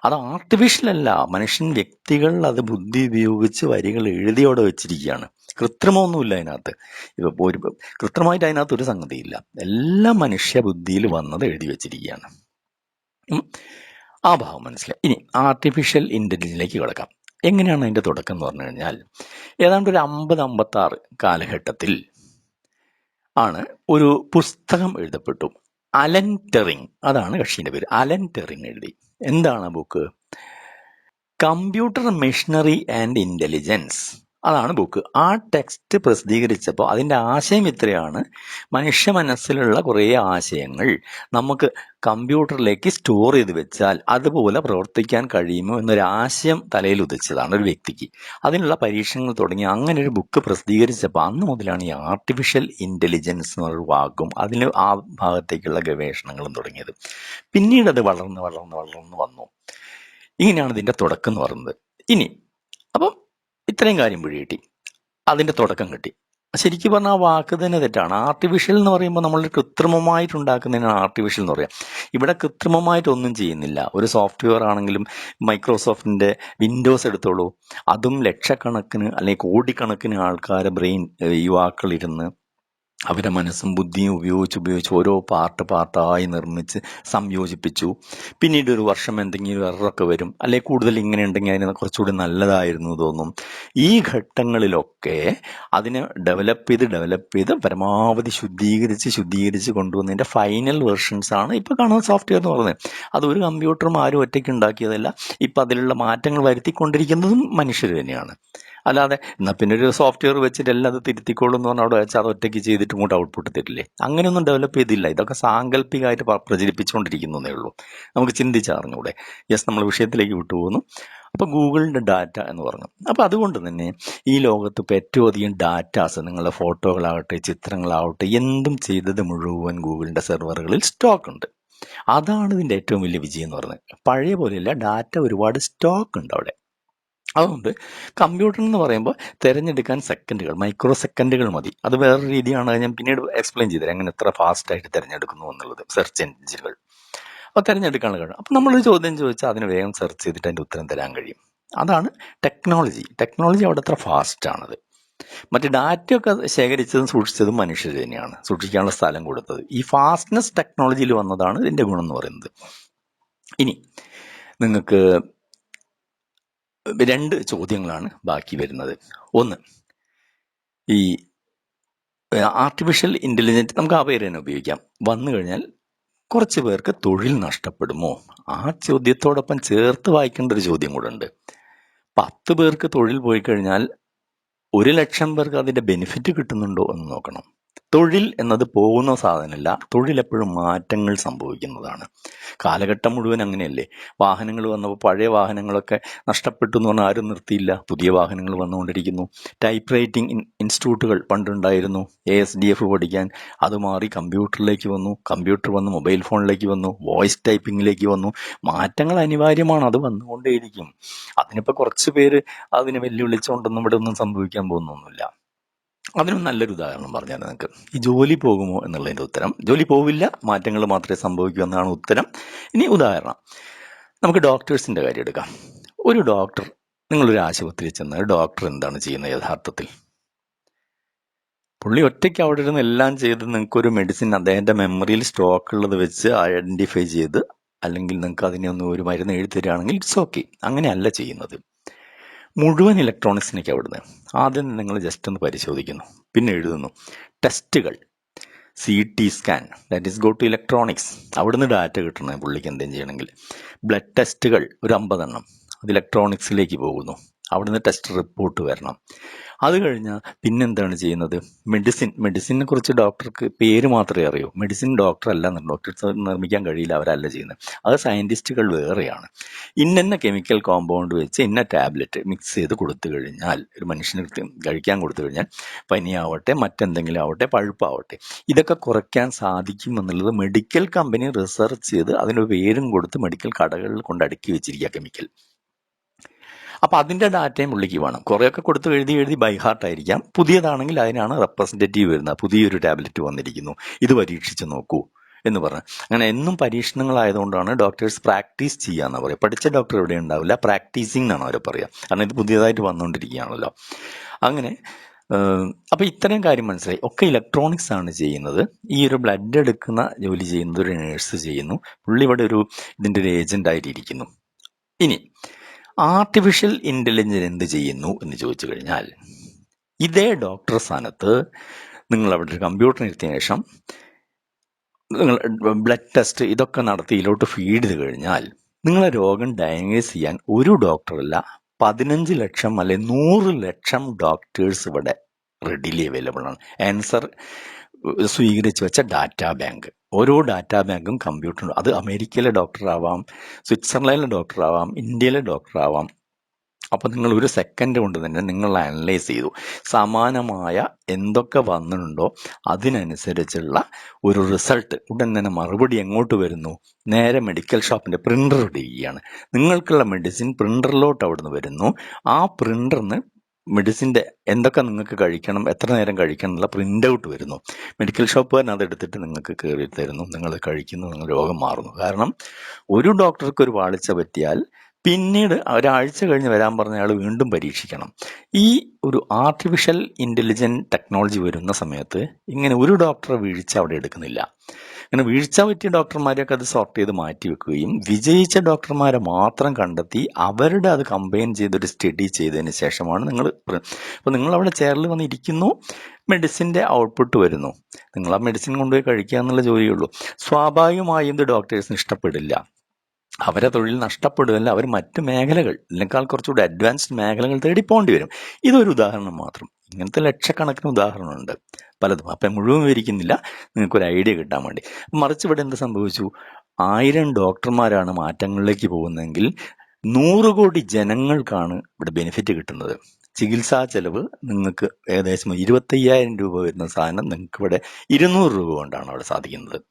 അത് ആർട്ടിഫിഷ്യൽ അല്ല മനുഷ്യൻ വ്യക്തികൾ അത് ബുദ്ധി ഉപയോഗിച്ച് വരികൾ എഴുതിയോടെ വെച്ചിരിക്കുകയാണ്. കൃത്രിമമൊന്നുമില്ല അതിനകത്ത്. ഇപ്പോൾ ഒരു കൃത്രിമമായിട്ട് അതിനകത്ത് ഒരു സംഗതിയില്ല. എല്ലാം മനുഷ്യ ബുദ്ധിയിൽ വന്നത് എഴുതി വെച്ചിരിക്കുകയാണ്. ആ ഭാവം മനസ്സിലായി. ഇനി ആർട്ടിഫിഷ്യൽ ഇന്റലിജൻസിലേക്ക് കിടക്കാം. എങ്ങനെയാണ് അതിന്റെ തുടക്കം എന്ന് പറഞ്ഞു കഴിഞ്ഞാൽ ഏതാണ്ട് ഒരു അമ്പത് അമ്പത്താറ് കാലഘട്ടത്തിൽ ആണ് ഒരു പുസ്തകം എഴുതപ്പെട്ടു. അലൻ ടെറിങ് അതാണ് കക്ഷീന്റെ പേര്. അലൻ ടെറിങ് എഴുതി. എന്താണ് ആ book? Computer machinery and intelligence അതാണ് ബുക്ക് ആ ടെക്സ്റ്റ് പ്രസിദ്ധീകരിച്ചപ്പോൾ അതിന്റെ ആശയം ഇത്രയാണ്. മനുഷ്യ മനസ്സിലുള്ള കുറേ ആശയങ്ങൾ നമുക്ക് കമ്പ്യൂട്ടറിലേക്ക് സ്റ്റോർ ചെയ്ത് വെച്ചാൽ അതുപോലെ പ്രവർത്തിക്കാൻ കഴിയുമോ എന്നൊരു ആശയം തലയിൽ ഉദിച്ചതാണ് ഒരു വ്യക്തിക്ക്. അതിനുള്ള പരീക്ഷണങ്ങൾ തുടങ്ങി അങ്ങനെ ഒരു ബുക്ക് പ്രസിദ്ധീകരിച്ചപ്പോൾ അന്ന് മുതലാണ് ഈ ആർട്ടിഫിഷ്യൽ ഇന്റലിജൻസ് എന്നൊരു വാക്കും അതിന് ആ ഭാഗത്തേക്കുള്ള ഗവേഷണങ്ങളും തുടങ്ങിയത്. പിന്നീട് അത് വളർന്ന് വളർന്ന് വളർന്ന് വന്നു. ഇങ്ങനെയാണ് ഇതിന്റെ തുടക്കം എന്ന് പറയുന്നത്. ഇനി അപ്പം ഇത്രയും കാര്യം പിടികിട്ടി അതിന്റെ തുടക്കം കിട്ടി. ശരിക്കും പറഞ്ഞാൽ ആ വാക്ക് തന്നെ തെറ്റാണ്. ആർട്ടിഫിഷ്യൽ എന്ന് പറയുമ്പോൾ നമ്മൾ കൃത്രിമമായിട്ടുണ്ടാക്കുന്നതിനാണ് ആർട്ടിഫിഷ്യൽ എന്ന് പറയാം. ഇവിടെ കൃത്രിമമായിട്ടൊന്നും ചെയ്യുന്നില്ല. ഒരു സോഫ്റ്റ്വെയർ ആണെങ്കിലും മൈക്രോസോഫ്റ്റിന്റെ വിൻഡോസ് എടുത്തോളൂ. അതും ലക്ഷക്കണക്കിന് അല്ലെങ്കിൽ കോടിക്കണക്കിന് ആൾക്കാരെ ബ്രെയിൻ യുവാക്കളിരുന്ന് അവരുടെ മനസ്സും ബുദ്ധിയും ഉപയോഗിച്ച് ഉപയോഗിച്ച് ഓരോ പാർട്ട് പാർട്ടായി നിർമ്മിച്ച് സംയോജിപ്പിച്ചു. പിന്നീട് ഒരു വർഷം എന്തെങ്കിലും എററൊക്കെ വരും. അല്ലെങ്കിൽ കൂടുതൽ ഇങ്ങനെ ഉണ്ടെങ്കിൽ അതിന് കുറച്ചുകൂടി നല്ലതായിരുന്നു തോന്നും. ഈ ഘട്ടങ്ങളിലൊക്കെ അതിനെ ഡെവലപ്പ് ചെയ്ത് ഡെവലപ്പ് ചെയ്ത് പരമാവധി ശുദ്ധീകരിച്ച് ശുദ്ധീകരിച്ച് കൊണ്ടുവന്നതിന്റെ ഫൈനൽ വേർഷൻസ് ആണ് ഇപ്പോൾ കാണുന്ന സോഫ്റ്റ്വെയർ എന്ന് പറയുന്നത്. അത് ഒരു കമ്പ്യൂട്ടറും ആരും ഒറ്റയ്ക്ക് ഉണ്ടാക്കിയതല്ല. ഇപ്പം അതിലുള്ള മാറ്റങ്ങൾ വരുത്തിക്കൊണ്ടിരിക്കുന്നതും മനുഷ്യർ തന്നെയാണ്. അല്ലാതെ എന്നാൽ പിന്നെ ഒരു സോഫ്റ്റ്വെയർ വെച്ചിട്ട് എല്ലാം അത് തിരുത്തിക്കോളും എന്ന് പറഞ്ഞാൽ അവിടെ വെച്ചാൽ അത് ഒറ്റയ്ക്ക് ചെയ്തിട്ട് ഇങ്ങോട്ട് ഔട്ട്പുട്ട് തരില്ലേ അങ്ങനെയൊന്നും ഡെവലപ്പ് ചെയ്തില്ല. ഇതൊക്കെ സാങ്കല്പികമായിട്ട് പ്രചരിപ്പിച്ചുകൊണ്ടിരിക്കുന്നേ ഉള്ളൂ. നമുക്ക് ചിന്തിച്ചറിഞ്ഞൂടെ യെസ് നമ്മൾ വിഷയത്തിലേക്ക് വിട്ടുപോകുന്നു. അപ്പോൾ ഗൂഗിളിന്റെ ഡാറ്റ എന്ന് പറഞ്ഞു. അപ്പോൾ അതുകൊണ്ട് തന്നെ ഈ ലോകത്ത് ഇപ്പോൾ ഏറ്റവും അധികം ഡാറ്റാസ് നിങ്ങളുടെ ഫോട്ടോകളാവട്ടെ ചിത്രങ്ങളാവട്ടെ എന്തും ചെയ്തത് മുഴുവൻ ഗൂഗിളിന്റെ സെർവറുകളിൽ സ്റ്റോക്ക് ഉണ്ട്. അതാണ് ഇതിന്റെ ഏറ്റവും വലിയ വിജയം എന്ന് പറയുന്നത്. പഴയ പോലെയല്ല ഡാറ്റ ഒരുപാട് സ്റ്റോക്ക് ഉണ്ട് അവിടെ. അതുകൊണ്ട് കമ്പ്യൂട്ടർ എന്ന് പറയുമ്പോൾ തിരഞ്ഞെടുക്കാൻ സെക്കൻഡുകൾ മൈക്രോ സെക്കൻഡുകൾ മതി. അത് വേറെ രീതിയാണ്. ഞാൻ പിന്നീട് എക്സ്പ്ലെയിൻ ചെയ്തത് എങ്ങനെ എത്ര ഫാസ്റ്റായിട്ട് തിരഞ്ഞെടുക്കുന്നു എന്നുള്ളത് സെർച്ച് എഞ്ചിനുകൾ അപ്പോൾ തിരഞ്ഞെടുക്കാനുള്ള കഴിയും അപ്പോൾ നമ്മളൊരു ചോദ്യം ചോദിച്ചാൽ അതിന് വേഗം സെർച്ച് ചെയ്തിട്ട് അതിന്റെ ഉത്തരം തരാൻ കഴിയും. അതാണ് ടെക്നോളജി ടെക്നോളജി അവിടെ അത്ര ഫാസ്റ്റാണത് മറ്റ് ഡാറ്റയൊക്കെ ശേഖരിച്ചതും സൂക്ഷിച്ചതും മനുഷ്യർ തന്നെയാണ്. സൂക്ഷിക്കാനുള്ള സ്ഥലം കൊടുത്തത്. ഈ ഫാസ്റ്റ്നെസ് ടെക്നോളജിയിൽ വന്നതാണ് ഇതിന്റെ ഗുണം എന്ന് പറയുന്നത്. ഇനി നിങ്ങൾക്ക് രണ്ട് ചോദ്യങ്ങളാണ് ബാക്കി വരുന്നത്. ഒന്ന് ഈ ആർട്ടിഫിഷ്യൽ ഇന്റലിജൻസ് നമുക്ക് പേര് തന്നെ ഉപയോഗിക്കാം. വന്നു കഴിഞ്ഞാൽ കുറച്ച് പേർക്ക് തൊഴിൽ നഷ്ടപ്പെടുമോ? ആ ചോദ്യത്തോടൊപ്പം ചേർത്ത് വായിക്കേണ്ട ഒരു ചോദ്യം കൂടെ ഉണ്ട്. പത്ത് പേർക്ക് തൊഴിൽ പോയി കഴിഞ്ഞാൽ ഒരു ലക്ഷം പേർക്ക് അതിന്റെ ബെനിഫിറ്റ് കിട്ടുന്നുണ്ടോ എന്ന് നോക്കണം. തൊഴിൽ എന്നത് പോകുന്ന സാധനമല്ല. തൊഴിലെപ്പോഴും മാറ്റങ്ങൾ സംഭവിക്കുന്നതാണ്. കാലഘട്ടം മുഴുവൻ അങ്ങനെയല്ലേ? വാഹനങ്ങൾ വന്നപ്പോൾ പഴയ വാഹനങ്ങളൊക്കെ നഷ്ടപ്പെട്ടു എന്ന് പറഞ്ഞാൽ ആരും നിർത്തിയില്ല. പുതിയ വാഹനങ്ങൾ വന്നുകൊണ്ടിരിക്കുന്നു. ടൈപ്പ് റൈറ്റിംഗ് ഇൻ ഇൻസ്റ്റിറ്റ്യൂട്ടുകൾ പണ്ടുണ്ടായിരുന്നു. എ എസ് ഡി എഫ് പഠിക്കാൻ അത് മാറി കമ്പ്യൂട്ടറിലേക്ക് വന്നു. കമ്പ്യൂട്ടർ വന്നു മൊബൈൽ ഫോണിലേക്ക് വന്നു വോയിസ് ടൈപ്പിങ്ങിലേക്ക് വന്നു. മാറ്റങ്ങൾ അനിവാര്യമാണ്. അത് വന്നുകൊണ്ടേയിരിക്കും. അതിനിപ്പോൾ കുറച്ച് പേര് അതിനെ വെല്ലുവിളിച്ചുകൊണ്ടൊന്നും ഇവിടെ ഒന്നും സംഭവിക്കാൻ പോകുന്നൊന്നുമില്ല. അതിനും നല്ലൊരു ഉദാഹരണം പറഞ്ഞാൽ നിങ്ങൾക്ക് ഈ ജോലി പോകുമോ എന്നുള്ളതിന്റെ ഉത്തരം. ജോലി പോവില്ല മാറ്റങ്ങൾ മാത്രമേ സംഭവിക്കൂ എന്നാണ് ഉത്തരം. ഇനി ഉദാഹരണം. നമുക്ക് ഡോക്ടേഴ്സിന്റെ കാര്യം എടുക്കാം. ഒരു ഡോക്ടർ നിങ്ങളൊരു ആശുപത്രിയിൽ ചെന്ന ഡോക്ടർ എന്താണ് ചെയ്യുന്നത് യഥാർത്ഥത്തിൽ? പുള്ളി ഒറ്റയ്ക്ക് അവിടെ ഇരുന്ന് എല്ലാം ചെയ്ത് നിങ്ങൾക്കൊരു മെഡിസിൻ അദ്ദേഹത്തിന്റെ മെമ്മറിയിൽ സ്റ്റോക്ക് ഉള്ളത് വെച്ച് ഐഡന്റിഫൈ ചെയ്ത് അല്ലെങ്കിൽ നിങ്ങൾക്ക് അതിനെ ഒന്ന് ഒരു മരുന്ന് എഴുതി തരികയാണെങ്കിൽ ഇറ്റ്സ് ഓക്കെ അങ്ങനെയല്ല ചെയ്യുന്നത്. മുഴുവൻ ഇലക്ട്രോണിക്സിനൊക്കെ അവിടുന്ന് ആദ്യം നിങ്ങൾ ജസ്റ്റ് ഒന്ന് പരിശോധിക്കുന്നു. പിന്നെ എഴുതുന്നു. ടെസ്റ്റുകൾ C T scan that is go to electronics അവിടുന്ന് ഡാറ്റ കിട്ടണം പുള്ളിക്ക് എന്തെങ്കിലും ചെയ്യണമെങ്കിൽ. ബ്ലഡ് ടെസ്റ്റുകൾ ഒരു അമ്പതെണ്ണം. അത് ഇലക്ട്രോണിക്സിലേക്ക് പോകുന്നു. അവിടുന്ന് ടെസ്റ്റ് റിപ്പോർട്ട് വരണം. അത് കഴിഞ്ഞാൽ പിന്നെന്താണ് ചെയ്യുന്നത്? മെഡിസിൻ മെഡിസിനെ കുറിച്ച് ഡോക്ടർക്ക് പേര് മാത്രമേ അറിയൂ. മെഡിസിൻ ഡോക്ടർ അല്ല ഡോക്ടർ നിർമ്മിക്കാൻ കഴിയില്ല അവരല്ല ചെയ്യുന്നത്. അത് സയന്റിസ്റ്റുകൾ വേറെയാണ്. ഇന്ന കെമിക്കൽ കോമ്പൗണ്ട് വെച്ച് ഇന്ന ടാബ്ലറ്റ് മിക്സ് ചെയ്ത് കൊടുത്തു കഴിഞ്ഞാൽ ഒരു മനുഷ്യന് കഴിക്കാൻ കൊടുത്തു കഴിഞ്ഞാൽ പനിയാവട്ടെ മറ്റെന്തെങ്കിലും ആവട്ടെ പഴുപ്പാവട്ടെ ഇതൊക്കെ കുറയ്ക്കാൻ സാധിക്കുമെന്നുള്ളത് മെഡിക്കൽ കമ്പനി റിസർച്ച് ചെയ്ത് അതിന് പേരും കൊടുത്ത് മെഡിക്കൽ കടകളിൽ കൊണ്ട് അടുക്കി വെച്ചിരിക്കുക കെമിക്കൽ അപ്പോൾ അതിന്റെ ഡാറ്റയും പുള്ളിക്ക് വേണം. കുറേയൊക്കെ കൊടുത്ത് എഴുതി എഴുതി ബൈ ഹാർട്ട് ആയിരിക്കാം. പുതിയതാണെങ്കിൽ അതിനാണ് റെപ്രസെന്റേറ്റീവ് വരുന്നത്. പുതിയൊരു ടാബ്ലറ്റ് വന്നിരിക്കുന്നു. ഇത് പരീക്ഷിച്ച് നോക്കൂ എന്ന് പറഞ്ഞു. അങ്ങനെ എന്നും പരീക്ഷണങ്ങളായതുകൊണ്ടാണ് ഡോക്ടേഴ്സ് പ്രാക്ടീസ് ചെയ്യാന്ന് പറയുക. പഠിച്ച ഡോക്ടർ ഇവിടെ ഉണ്ടാവില്ല? പ്രാക്ടീസിങ് എന്നാണ് അവർ പറയുക. കാരണം ഇത് പുതിയതായിട്ട് വന്നുകൊണ്ടിരിക്കുകയാണല്ലോ അങ്ങനെ അപ്പോൾ ഇത്രയും കാര്യം മനസ്സിലായി. ഒക്കെ ഇലക്ട്രോണിക്സ് ആണ് ചെയ്യുന്നത്. ഈ ഒരു ബ്ലഡ് എടുക്കുന്ന ജോലി ചെയ്യുന്നത് ഒരു നേഴ്സ് ചെയ്യുന്നു. പുള്ളി ഇവിടെ ഒരു ഇതിന്റെ ഒരു ഏജന്റ് ആയിട്ടിരിക്കുന്നു. ഇനി ആർട്ടിഫിഷ്യൽ ഇന്റലിജൻസ് എന്ത് ചെയ്യുന്നു എന്ന് ചോദിച്ചു കഴിഞ്ഞാൽ ഇതേ ഡോക്ടർ സ്ഥാനത്ത് നിങ്ങൾ അവിടെ ഒരു കമ്പ്യൂട്ടർ ഇരുത്തിയ ശേഷം നിങ്ങൾ ബ്ലഡ് ടെസ്റ്റ് ഇതൊക്കെ നടത്തി ഇതിലോട്ട് ഫീഡ് ചെയ്ത് കഴിഞ്ഞാൽ നിങ്ങളെ രോഗം ഡയഗ്നോസ് ചെയ്യാൻ ഒരു ഡോക്ടറല്ല പതിനഞ്ച് ലക്ഷം അല്ലെ നൂറ് ലക്ഷം ഡോക്ടേഴ്സ് ഇവിടെ റെഡിലി അവൈലബിൾ ആണ്. ആൻസർ സ്വീകരിച്ച് വെച്ച ഡാറ്റാ ബാങ്ക്. ഓരോ ഡാറ്റാ ബാങ്കും കമ്പ്യൂട്ടർ അത് അമേരിക്കയിലെ ഡോക്ടർ ആവാം സ്വിറ്റ്സർലൻഡിലെ ഡോക്ടർ ആവാം ഇന്ത്യയിലെ ഡോക്ടർ ആവാം അപ്പോൾ നിങ്ങൾ ഒരു സെക്കൻഡ് കൊണ്ട് തന്നെ നിങ്ങൾ അനലൈസ് ചെയ്തു. സമാനമായ എന്തൊക്കെ വന്നിട്ടുണ്ടോ അതിനനുസരിച്ചുള്ള ഒരു റിസൾട്ട്. ഉടൻ തന്നെ മറുപടി എങ്ങോട്ട് വരുന്നു? നേരെ മെഡിക്കൽ ഷോപ്പിന്റെ പ്രിന്റർ ഇടുകയാണ് നിങ്ങൾക്കുള്ള മെഡിസിൻ പ്രിന്ററിലോട്ട് അവിടുന്ന് വരുന്നു. ആ പ്രിന്ററിന് മെഡിസിന്റെ എന്തൊക്കെ നിങ്ങൾക്ക് കഴിക്കണം എത്ര നേരം കഴിക്കണം എന്നുള്ള പ്രിന്റ് ഔട്ട് വരുന്നു. മെഡിക്കൽ ഷോപ്പുകാരൻ അതെടുത്തിട്ട് നിങ്ങൾക്ക് കയറി തരുന്നു. നിങ്ങൾ കഴിക്കുന്നു നിങ്ങൾ രോഗം മാറുന്നു. കാരണം ഒരു ഡോക്ടർക്ക് ഒരു വാളിച്ച പറ്റിയാൽ പിന്നീട് ഒരാഴ്ച കഴിഞ്ഞ് വരാൻ പറഞ്ഞ വീണ്ടും പരീക്ഷിക്കണം. ഈ ഒരു ആർട്ടിഫിഷ്യൽ ഇന്റലിജന്റ് ടെക്നോളജി വരുന്ന സമയത്ത് ഇങ്ങനെ ഒരു ഡോക്ടറെ വീഴ്ച അവിടെ എടുക്കുന്നില്ല. അങ്ങനെ വീഴ്ച പറ്റിയ ഡോക്ടർമാരെയൊക്കെ അത് സോർട്ട് ചെയ്ത് മാറ്റി വെക്കുകയും വിജയിച്ച ഡോക്ടർമാരെ മാത്രം കണ്ടെത്തി അവരുടെ അത് കമ്പൈൻ ചെയ്തൊരു സ്റ്റഡി ചെയ്തതിന് ശേഷമാണ് നിങ്ങൾ അപ്പോൾ നിങ്ങൾ അവിടെ ചെയറിൽ വന്നിരിക്കുന്നു മെഡിസിന്റെ ഔട്ട്പുട്ട് വരുന്നു. നിങ്ങൾ ആ മെഡിസിൻ കൊണ്ടുപോയി കഴിക്കുക എന്നുള്ള ജോലിയുള്ളൂ സ്വാഭാവികമായും ഇത് ഡോക്ടേഴ്സിന് ഇഷ്ടപ്പെടില്ല. അവരെ തൊഴിൽ നഷ്ടപ്പെടുകയല്ല അവർ മറ്റ് മേഖലകൾ അല്ലെങ്കിൽ കുറച്ചുകൂടി അഡ്വാൻസ്ഡ് മേഖലകൾ തേടി പോകേണ്ടി വരും. ഇതൊരു ഉദാഹരണം മാത്രം. ഇങ്ങനത്തെ ലക്ഷക്കണക്കിന് ഉദാഹരണമുണ്ട് പലതും. അപ്പം മുഴുവൻ വിവരിക്കുന്നില്ല. നിങ്ങൾക്കൊരു ഐഡിയ കിട്ടാൻ വേണ്ടി. മറിച്ച് ഇവിടെ എന്ത് സംഭവിച്ചു? ആയിരം ഡോക്ടർമാരാണ് മാറ്റങ്ങളിലേക്ക് പോകുന്നതെങ്കിൽ നൂറ് കോടി ജനങ്ങൾക്കാണ് ഇവിടെ ബെനിഫിറ്റ് കിട്ടുന്നത്. ചികിത്സാ ചെലവ് നിങ്ങൾക്ക് ഏകദേശം ഇരുപത്തയ്യായിരം രൂപ വരുന്ന സാധനം നിങ്ങൾക്ക് ഇവിടെ ഇരുന്നൂറ് രൂപ കൊണ്ടാണ് അവിടെ സാധിക്കുന്നത്.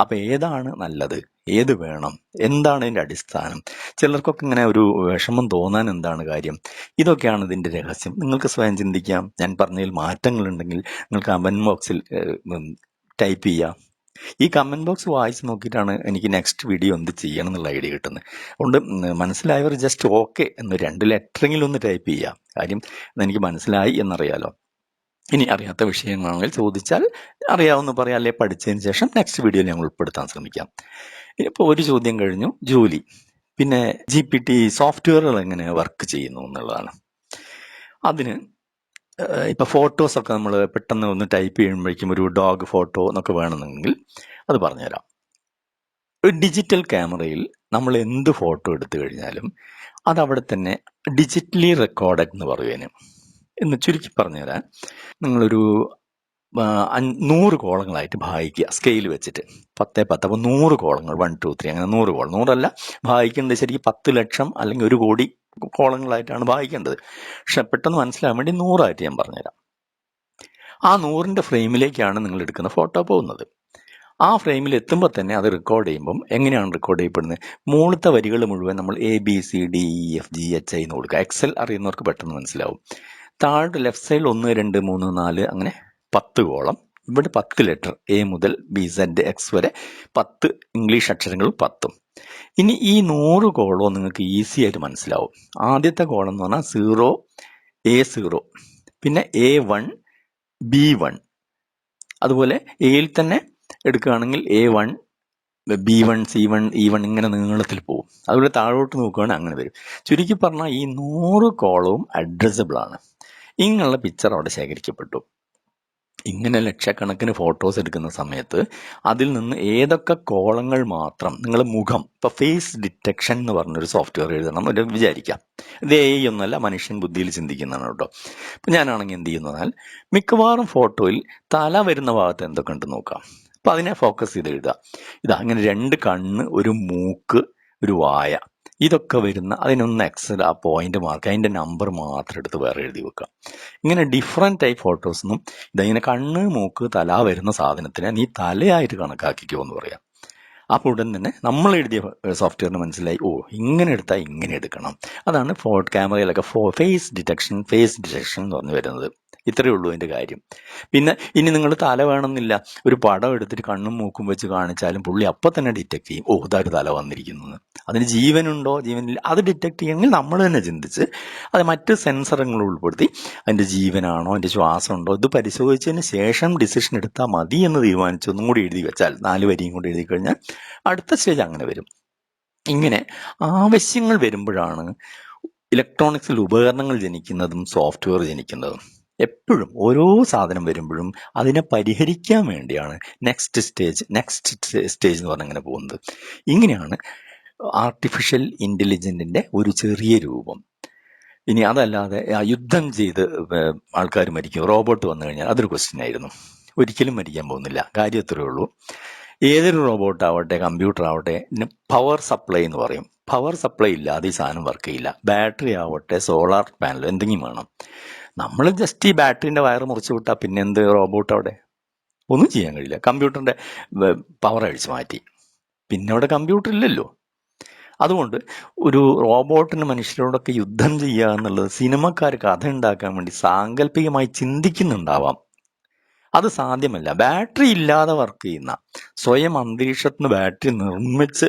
അപ്പോൾ ഏതാണ് നല്ലത്? ഏത് വേണം? എന്താണ് ഇതിന്റെ അടിസ്ഥാനം? ചിലർക്കൊക്കെ ഇങ്ങനെ ഒരു വിഷമം തോന്നാൻ എന്താണ് കാര്യം? ഇതൊക്കെയാണ് ഇതിന്റെ രഹസ്യം. നിങ്ങൾക്ക് സ്വയം ചിന്തിക്കാം. ഞാൻ പറഞ്ഞതിൽ മാറ്റങ്ങളുണ്ടെങ്കിൽ നിങ്ങൾക്ക് അവൻ ബോക്സിൽ ടൈപ്പ് ചെയ്യാം. ഈ കമന്റ് ബോക്സ് വായിച്ച് നോക്കിയിട്ടാണ് എനിക്ക് നെക്സ്റ്റ് വീഡിയോ എന്ത് ചെയ്യണം എന്നുള്ള ഐഡിയ കിട്ടുന്നത് അതുകൊണ്ട് മനസ്സിലായവർ ജസ്റ്റ് ഓക്കെ എന്ന് രണ്ട് ലെറ്ററിങ്ങിൽ ഒന്ന് ടൈപ്പ് ചെയ്യാം. കാര്യം എനിക്ക് മനസ്സിലായി എന്നറിയാലോ. ഇനി അറിയാത്ത വിഷയങ്ങളാണെങ്കിൽ ചോദിച്ചാൽ അറിയാവുന്ന പറയാം അല്ലെ പഠിച്ചതിന് ശേഷം നെക്സ്റ്റ് വീഡിയോയിൽ ഞങ്ങൾ ഉൾപ്പെടുത്താൻ ശ്രമിക്കാം. ഇപ്പോൾ ഒരു ചോദ്യം കഴിഞ്ഞു. ജോലി. പിന്നെ ജി പി ടി സോഫ്റ്റ്വെയറുകൾ എങ്ങനെ വർക്ക് ചെയ്യുന്നു എന്നുള്ളതാണ്. അതിന് ഇപ്പോൾ ഫോട്ടോസൊക്കെ നമ്മൾ പെട്ടെന്ന് ഒന്ന് ടൈപ്പ് ചെയ്യുമ്പോഴേക്കും ഒരു ഡോഗ് ഫോട്ടോ എന്നൊക്കെ വേണമെന്നുണ്ടെങ്കിൽ അത് പറഞ്ഞുതരാം. ഒരു ഡിജിറ്റൽ ക്യാമറയിൽ നമ്മൾ എന്ത് ഫോട്ടോ എടുത്തു കഴിഞ്ഞാലും അത് അവിടെ തന്നെ ഡിജിറ്റലി റെക്കോർഡഡ് എന്ന് പറയുന്നതിന് എന്ന് ചുരുക്കി പറഞ്ഞുതരാൻ നിങ്ങളൊരു നൂറ് കോളങ്ങളായിട്ട് ഭാഗിക്കുക സ്കെയിൽ വെച്ചിട്ട്. പത്ത് പത്ത് അപ്പോൾ നൂറ് കോളങ്ങൾ വൺ ടു ത്രീ അങ്ങനെ നൂറ് കോളം നൂറല്ല ഭാഗിക്കേണ്ടത് ശരിക്കും പത്ത് ലക്ഷം അല്ലെങ്കിൽ ഒരു കോടി കോളങ്ങളായിട്ടാണ് വായിക്കേണ്ടത്. പക്ഷെ പെട്ടെന്ന് മനസ്സിലാകാൻ വേണ്ടി നൂറായിട്ട് ഞാൻ പറഞ്ഞുതരാം. ആ നൂറിന്റെ ഫ്രെയിമിലേക്കാണ് നിങ്ങൾ എടുക്കുന്ന ഫോട്ടോ പോകുന്നത്. ആ ഫ്രെയിമിൽ എത്തുമ്പോൾ തന്നെ അത് റെക്കോർഡ് ചെയ്യുമ്പം എങ്ങനെയാണ് റെക്കോർഡ് ചെയ്യപ്പെടുന്നത്? മുകളിലത്തെ വരികൾ മുഴുവൻ നമ്മൾ A B C D E F G H I എന്ന് കൊടുക്കുക. എക്സൽ അറിയുന്നവർക്ക് പെട്ടെന്ന് മനസ്സിലാവും. താഴെ ലെഫ്റ്റ് സൈഡിൽ ഒന്ന് രണ്ട് മൂന്ന് നാല് അങ്ങനെ പത്ത് കോളം. ഇവിടെ പത്ത് ലെറ്റർ എ മുതൽ ബി സെഡ് എക്സ് വരെ പത്ത് ഇംഗ്ലീഷ് അക്ഷരങ്ങൾ പത്തും. ഇനി ഈ നൂറ് കോളോ നിങ്ങൾക്ക് ഈസി ആയിട്ട് മനസ്സിലാവും. ആദ്യത്തെ കോളം എന്ന് പറഞ്ഞാൽ സീറോ എ സീറോ പിന്നെ എ വൺ ബി വൺ അതുപോലെ എയിൽ തന്നെ എടുക്കുകയാണെങ്കിൽ A one B one C one E one ഇങ്ങനെ നീളത്തിൽ പോകും അതുപോലെ താഴോട്ട് നോക്കുകയാണെങ്കിൽ അങ്ങനെ വരും. ചുരുക്കി പറഞ്ഞാൽ ഈ നൂറ് കോളവും അഡ്രസ്സബിൾ ആണ്. ഇങ്ങനെയുള്ള പിക്ചർ അവിടെ ശേഖരിക്കപ്പെട്ടു. ഇങ്ങനെ ലക്ഷക്കണക്കിന് ഫോട്ടോസ് എടുക്കുന്ന സമയത്ത് അതിൽ നിന്ന് ഏതൊക്കെ കോളങ്ങൾ മാത്രം നിങ്ങൾ മുഖം ഇപ്പോൾ ഫേസ് ഡിറ്റക്ഷൻ എന്ന് പറഞ്ഞൊരു സോഫ്റ്റ്വെയർ എഴുതണം ഒരു വിചാരിക്കാം. ഇത് എ ഒന്നല്ല മനുഷ്യൻ ബുദ്ധിയിൽ ചിന്തിക്കുന്നതാണ് കേട്ടോ. ഇപ്പം ഞാനാണെങ്കിൽ എന്ത് ചെയ്യുന്നതിനാൽ മിക്കവാറും ഫോട്ടോയിൽ തല വരുന്ന ഭാഗത്ത് എന്തൊക്കെ ഉണ്ട് നോക്കാം. അപ്പം അതിനെ ഫോക്കസ് ചെയ്ത് എഴുതുക. ഇതാ അങ്ങനെ രണ്ട് കണ്ണ് ഒരു മൂക്ക് ഒരു വായ. ഇതൊക്കെ വരുന്ന അതിനൊന്ന് എക്സൽ ആ പോയിന്റ് മാർക്ക് അതിന്റെ നമ്പർ മാത്രം എടുത്ത് വേറെ എഴുതി വെക്കുക. ഇങ്ങനെ ഡിഫറെന്റ് ടൈപ്പ് ഫോട്ടോസൊന്നും ഇതിങ്ങനെ കണ്ണ് മൂക്ക് തല വരുന്ന സാധനത്തിനെ നീ തലയായിട്ട് കണക്കാക്കിക്കോ എന്ന് പറയാം. അപ്പോൾ ഉടൻ തന്നെ നമ്മൾ എഴുതിയ സോഫ്റ്റ്വെയറിന് മനസ്സിലായി ഓ ഇങ്ങനെ എടുത്താൽ ഇങ്ങനെ എടുക്കണം. അതാണ് ഫോ ക്യാമറയിലൊക്കെ ഫോ ഫേസ് ഡിറ്റക്ഷൻ ഫേസ് ഡിറ്റക്ഷൻ എന്ന് പറഞ്ഞു വരുന്നത്. ഇത്രയേ ഉള്ളൂ അതിന്റെ കാര്യം. പിന്നെ ഇനി നിങ്ങൾ തല വേണമെന്നില്ല. ഒരു പടം എടുത്തിട്ട് കണ്ണും മൂക്കും വെച്ച് കാണിച്ചാലും പുള്ളി അപ്പം തന്നെ ഡിറ്റക്ട് ചെയ്യും. ഓ ഇതായിട്ട് തല വന്നിരിക്കുന്നു അതിന് ജീവനുണ്ടോ? ജീവനില്ല. അത് ഡിറ്റക്ട് ചെയ്യണമെങ്കിൽ നമ്മൾ തന്നെ ചിന്തിച്ച് അത് മറ്റ് സെൻസറുകൾ ഉൾപ്പെടുത്തി അതിന്റെ ജീവനാണോ അതിന്റെ ശ്വാസം ഉണ്ടോ ഇത് പരിശോധിച്ചതിന് ശേഷം ഡിസിഷൻ എടുത്താൽ മതി എന്ന് തീരുമാനിച്ച് ഒന്നും കൂടി എഴുതി വെച്ചാൽ നാല് വരിയും കൂടി എഴുതി കഴിഞ്ഞാൽ അടുത്ത സ്റ്റേജ് അങ്ങനെ വരും. ഇങ്ങനെ ആവശ്യങ്ങൾ വരുമ്പോഴാണ് ഇലക്ട്രോണിക്സിൽ ഉപകരണങ്ങൾ ജനിക്കുന്നതും സോഫ്റ്റ്വെയർ ജനിക്കുന്നതും എപ്പോഴും ഓരോ സാധനം വരുമ്പോഴും അതിനെ പരിഹരിക്കാൻ വേണ്ടിയാണ് നെക്സ്റ്റ് സ്റ്റേജ് നെക്സ്റ്റ് സ്റ്റേജ് എന്ന് പറഞ്ഞങ്ങനെ പോകുന്നത്. ഇങ്ങനെയാണ് ആർട്ടിഫിഷ്യൽ ഇന്റലിജന്റിന്റെ ഒരു ചെറിയ രൂപം. ഇനി അതല്ലാതെ ആ യുദ്ധം ചെയ്ത് ആൾക്കാർ മരിക്കും. റോബോട്ട് വന്നു കഴിഞ്ഞാൽ അതൊരു ക്വസ്റ്റ്യൻ ആയിരുന്നു. ഒരിക്കലും മരിക്കാൻ പോകുന്നില്ല. കാര്യം ഉള്ളൂ. ഏതൊരു റോബോട്ട് ആവട്ടെ കമ്പ്യൂട്ടർ ആവട്ടെ പവർ സപ്ലൈ എന്ന് പറയും. പവർ സപ്ലൈ ഇല്ലാതെ ഈ സാധനം വർക്ക് ചെയ്യില്ല. ബാറ്ററി ആവട്ടെ സോളാർ പാനൽ എന്തെങ്കിലും വേണം. നമ്മൾ ജസ്റ്റ് ഈ ബാറ്ററിന്റെ വയർ മുറിച്ച് വിട്ടാൽ പിന്നെ എന്ത് റോബോട്ട് അവിടെ? ഒന്നും ചെയ്യാൻ കഴിയില്ല. കമ്പ്യൂട്ടറിന്റെ പവർ അഴിച്ചു മാറ്റി. പിന്നെ അവിടെ കമ്പ്യൂട്ടർ ഇല്ലല്ലോ. അതുകൊണ്ട് ഒരു റോബോട്ടിന് മനുഷ്യരോടൊക്കെ യുദ്ധം ചെയ്യുക എന്നുള്ളത് സിനിമക്കാർ കഥ ഉണ്ടാക്കാൻ വേണ്ടി സാങ്കല്പികമായി ചിന്തിക്കുന്നുണ്ടാവാം. അത് സാധ്യമല്ല. ബാറ്ററി ഇല്ലാതെ വർക്ക് ചെയ്യുന്ന സ്വയം അന്തരീക്ഷത്തിന് ബാറ്ററി നിർമ്മിച്ച്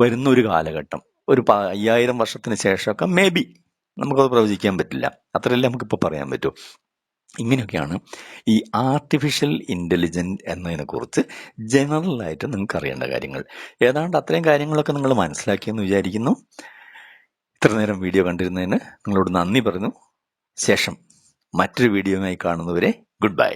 വരുന്ന ഒരു കാലഘട്ടം. ഒരു അയ്യായിരം വർഷത്തിന് ശേഷമൊക്കെ മേ ബി നമുക്കത് പ്രവചിക്കാൻ പറ്റില്ല. അത്രയല്ലേ നമുക്കിപ്പോൾ പറയാൻ പറ്റൂ. ഇങ്ങനെയൊക്കെയാണ് ഈ ആർട്ടിഫിഷ്യൽ ഇന്റലിജന്റ് എന്നതിനെക്കുറിച്ച് ജനറലായിട്ട് നിങ്ങൾക്ക് അറിയേണ്ട കാര്യങ്ങൾ. ഏതാണ്ട് അത്രയും കാര്യങ്ങളൊക്കെ നിങ്ങൾ മനസ്സിലാക്കിയെന്ന് വിചാരിക്കുന്നു. ഇത്ര നേരം വീഡിയോ കണ്ടിരുന്നതിന് നിങ്ങളോട് നന്ദി പറഞ്ഞു ശേഷം മറ്റൊരു വീഡിയോയുമായി കാണുന്നവരെ ഗുഡ് ബൈ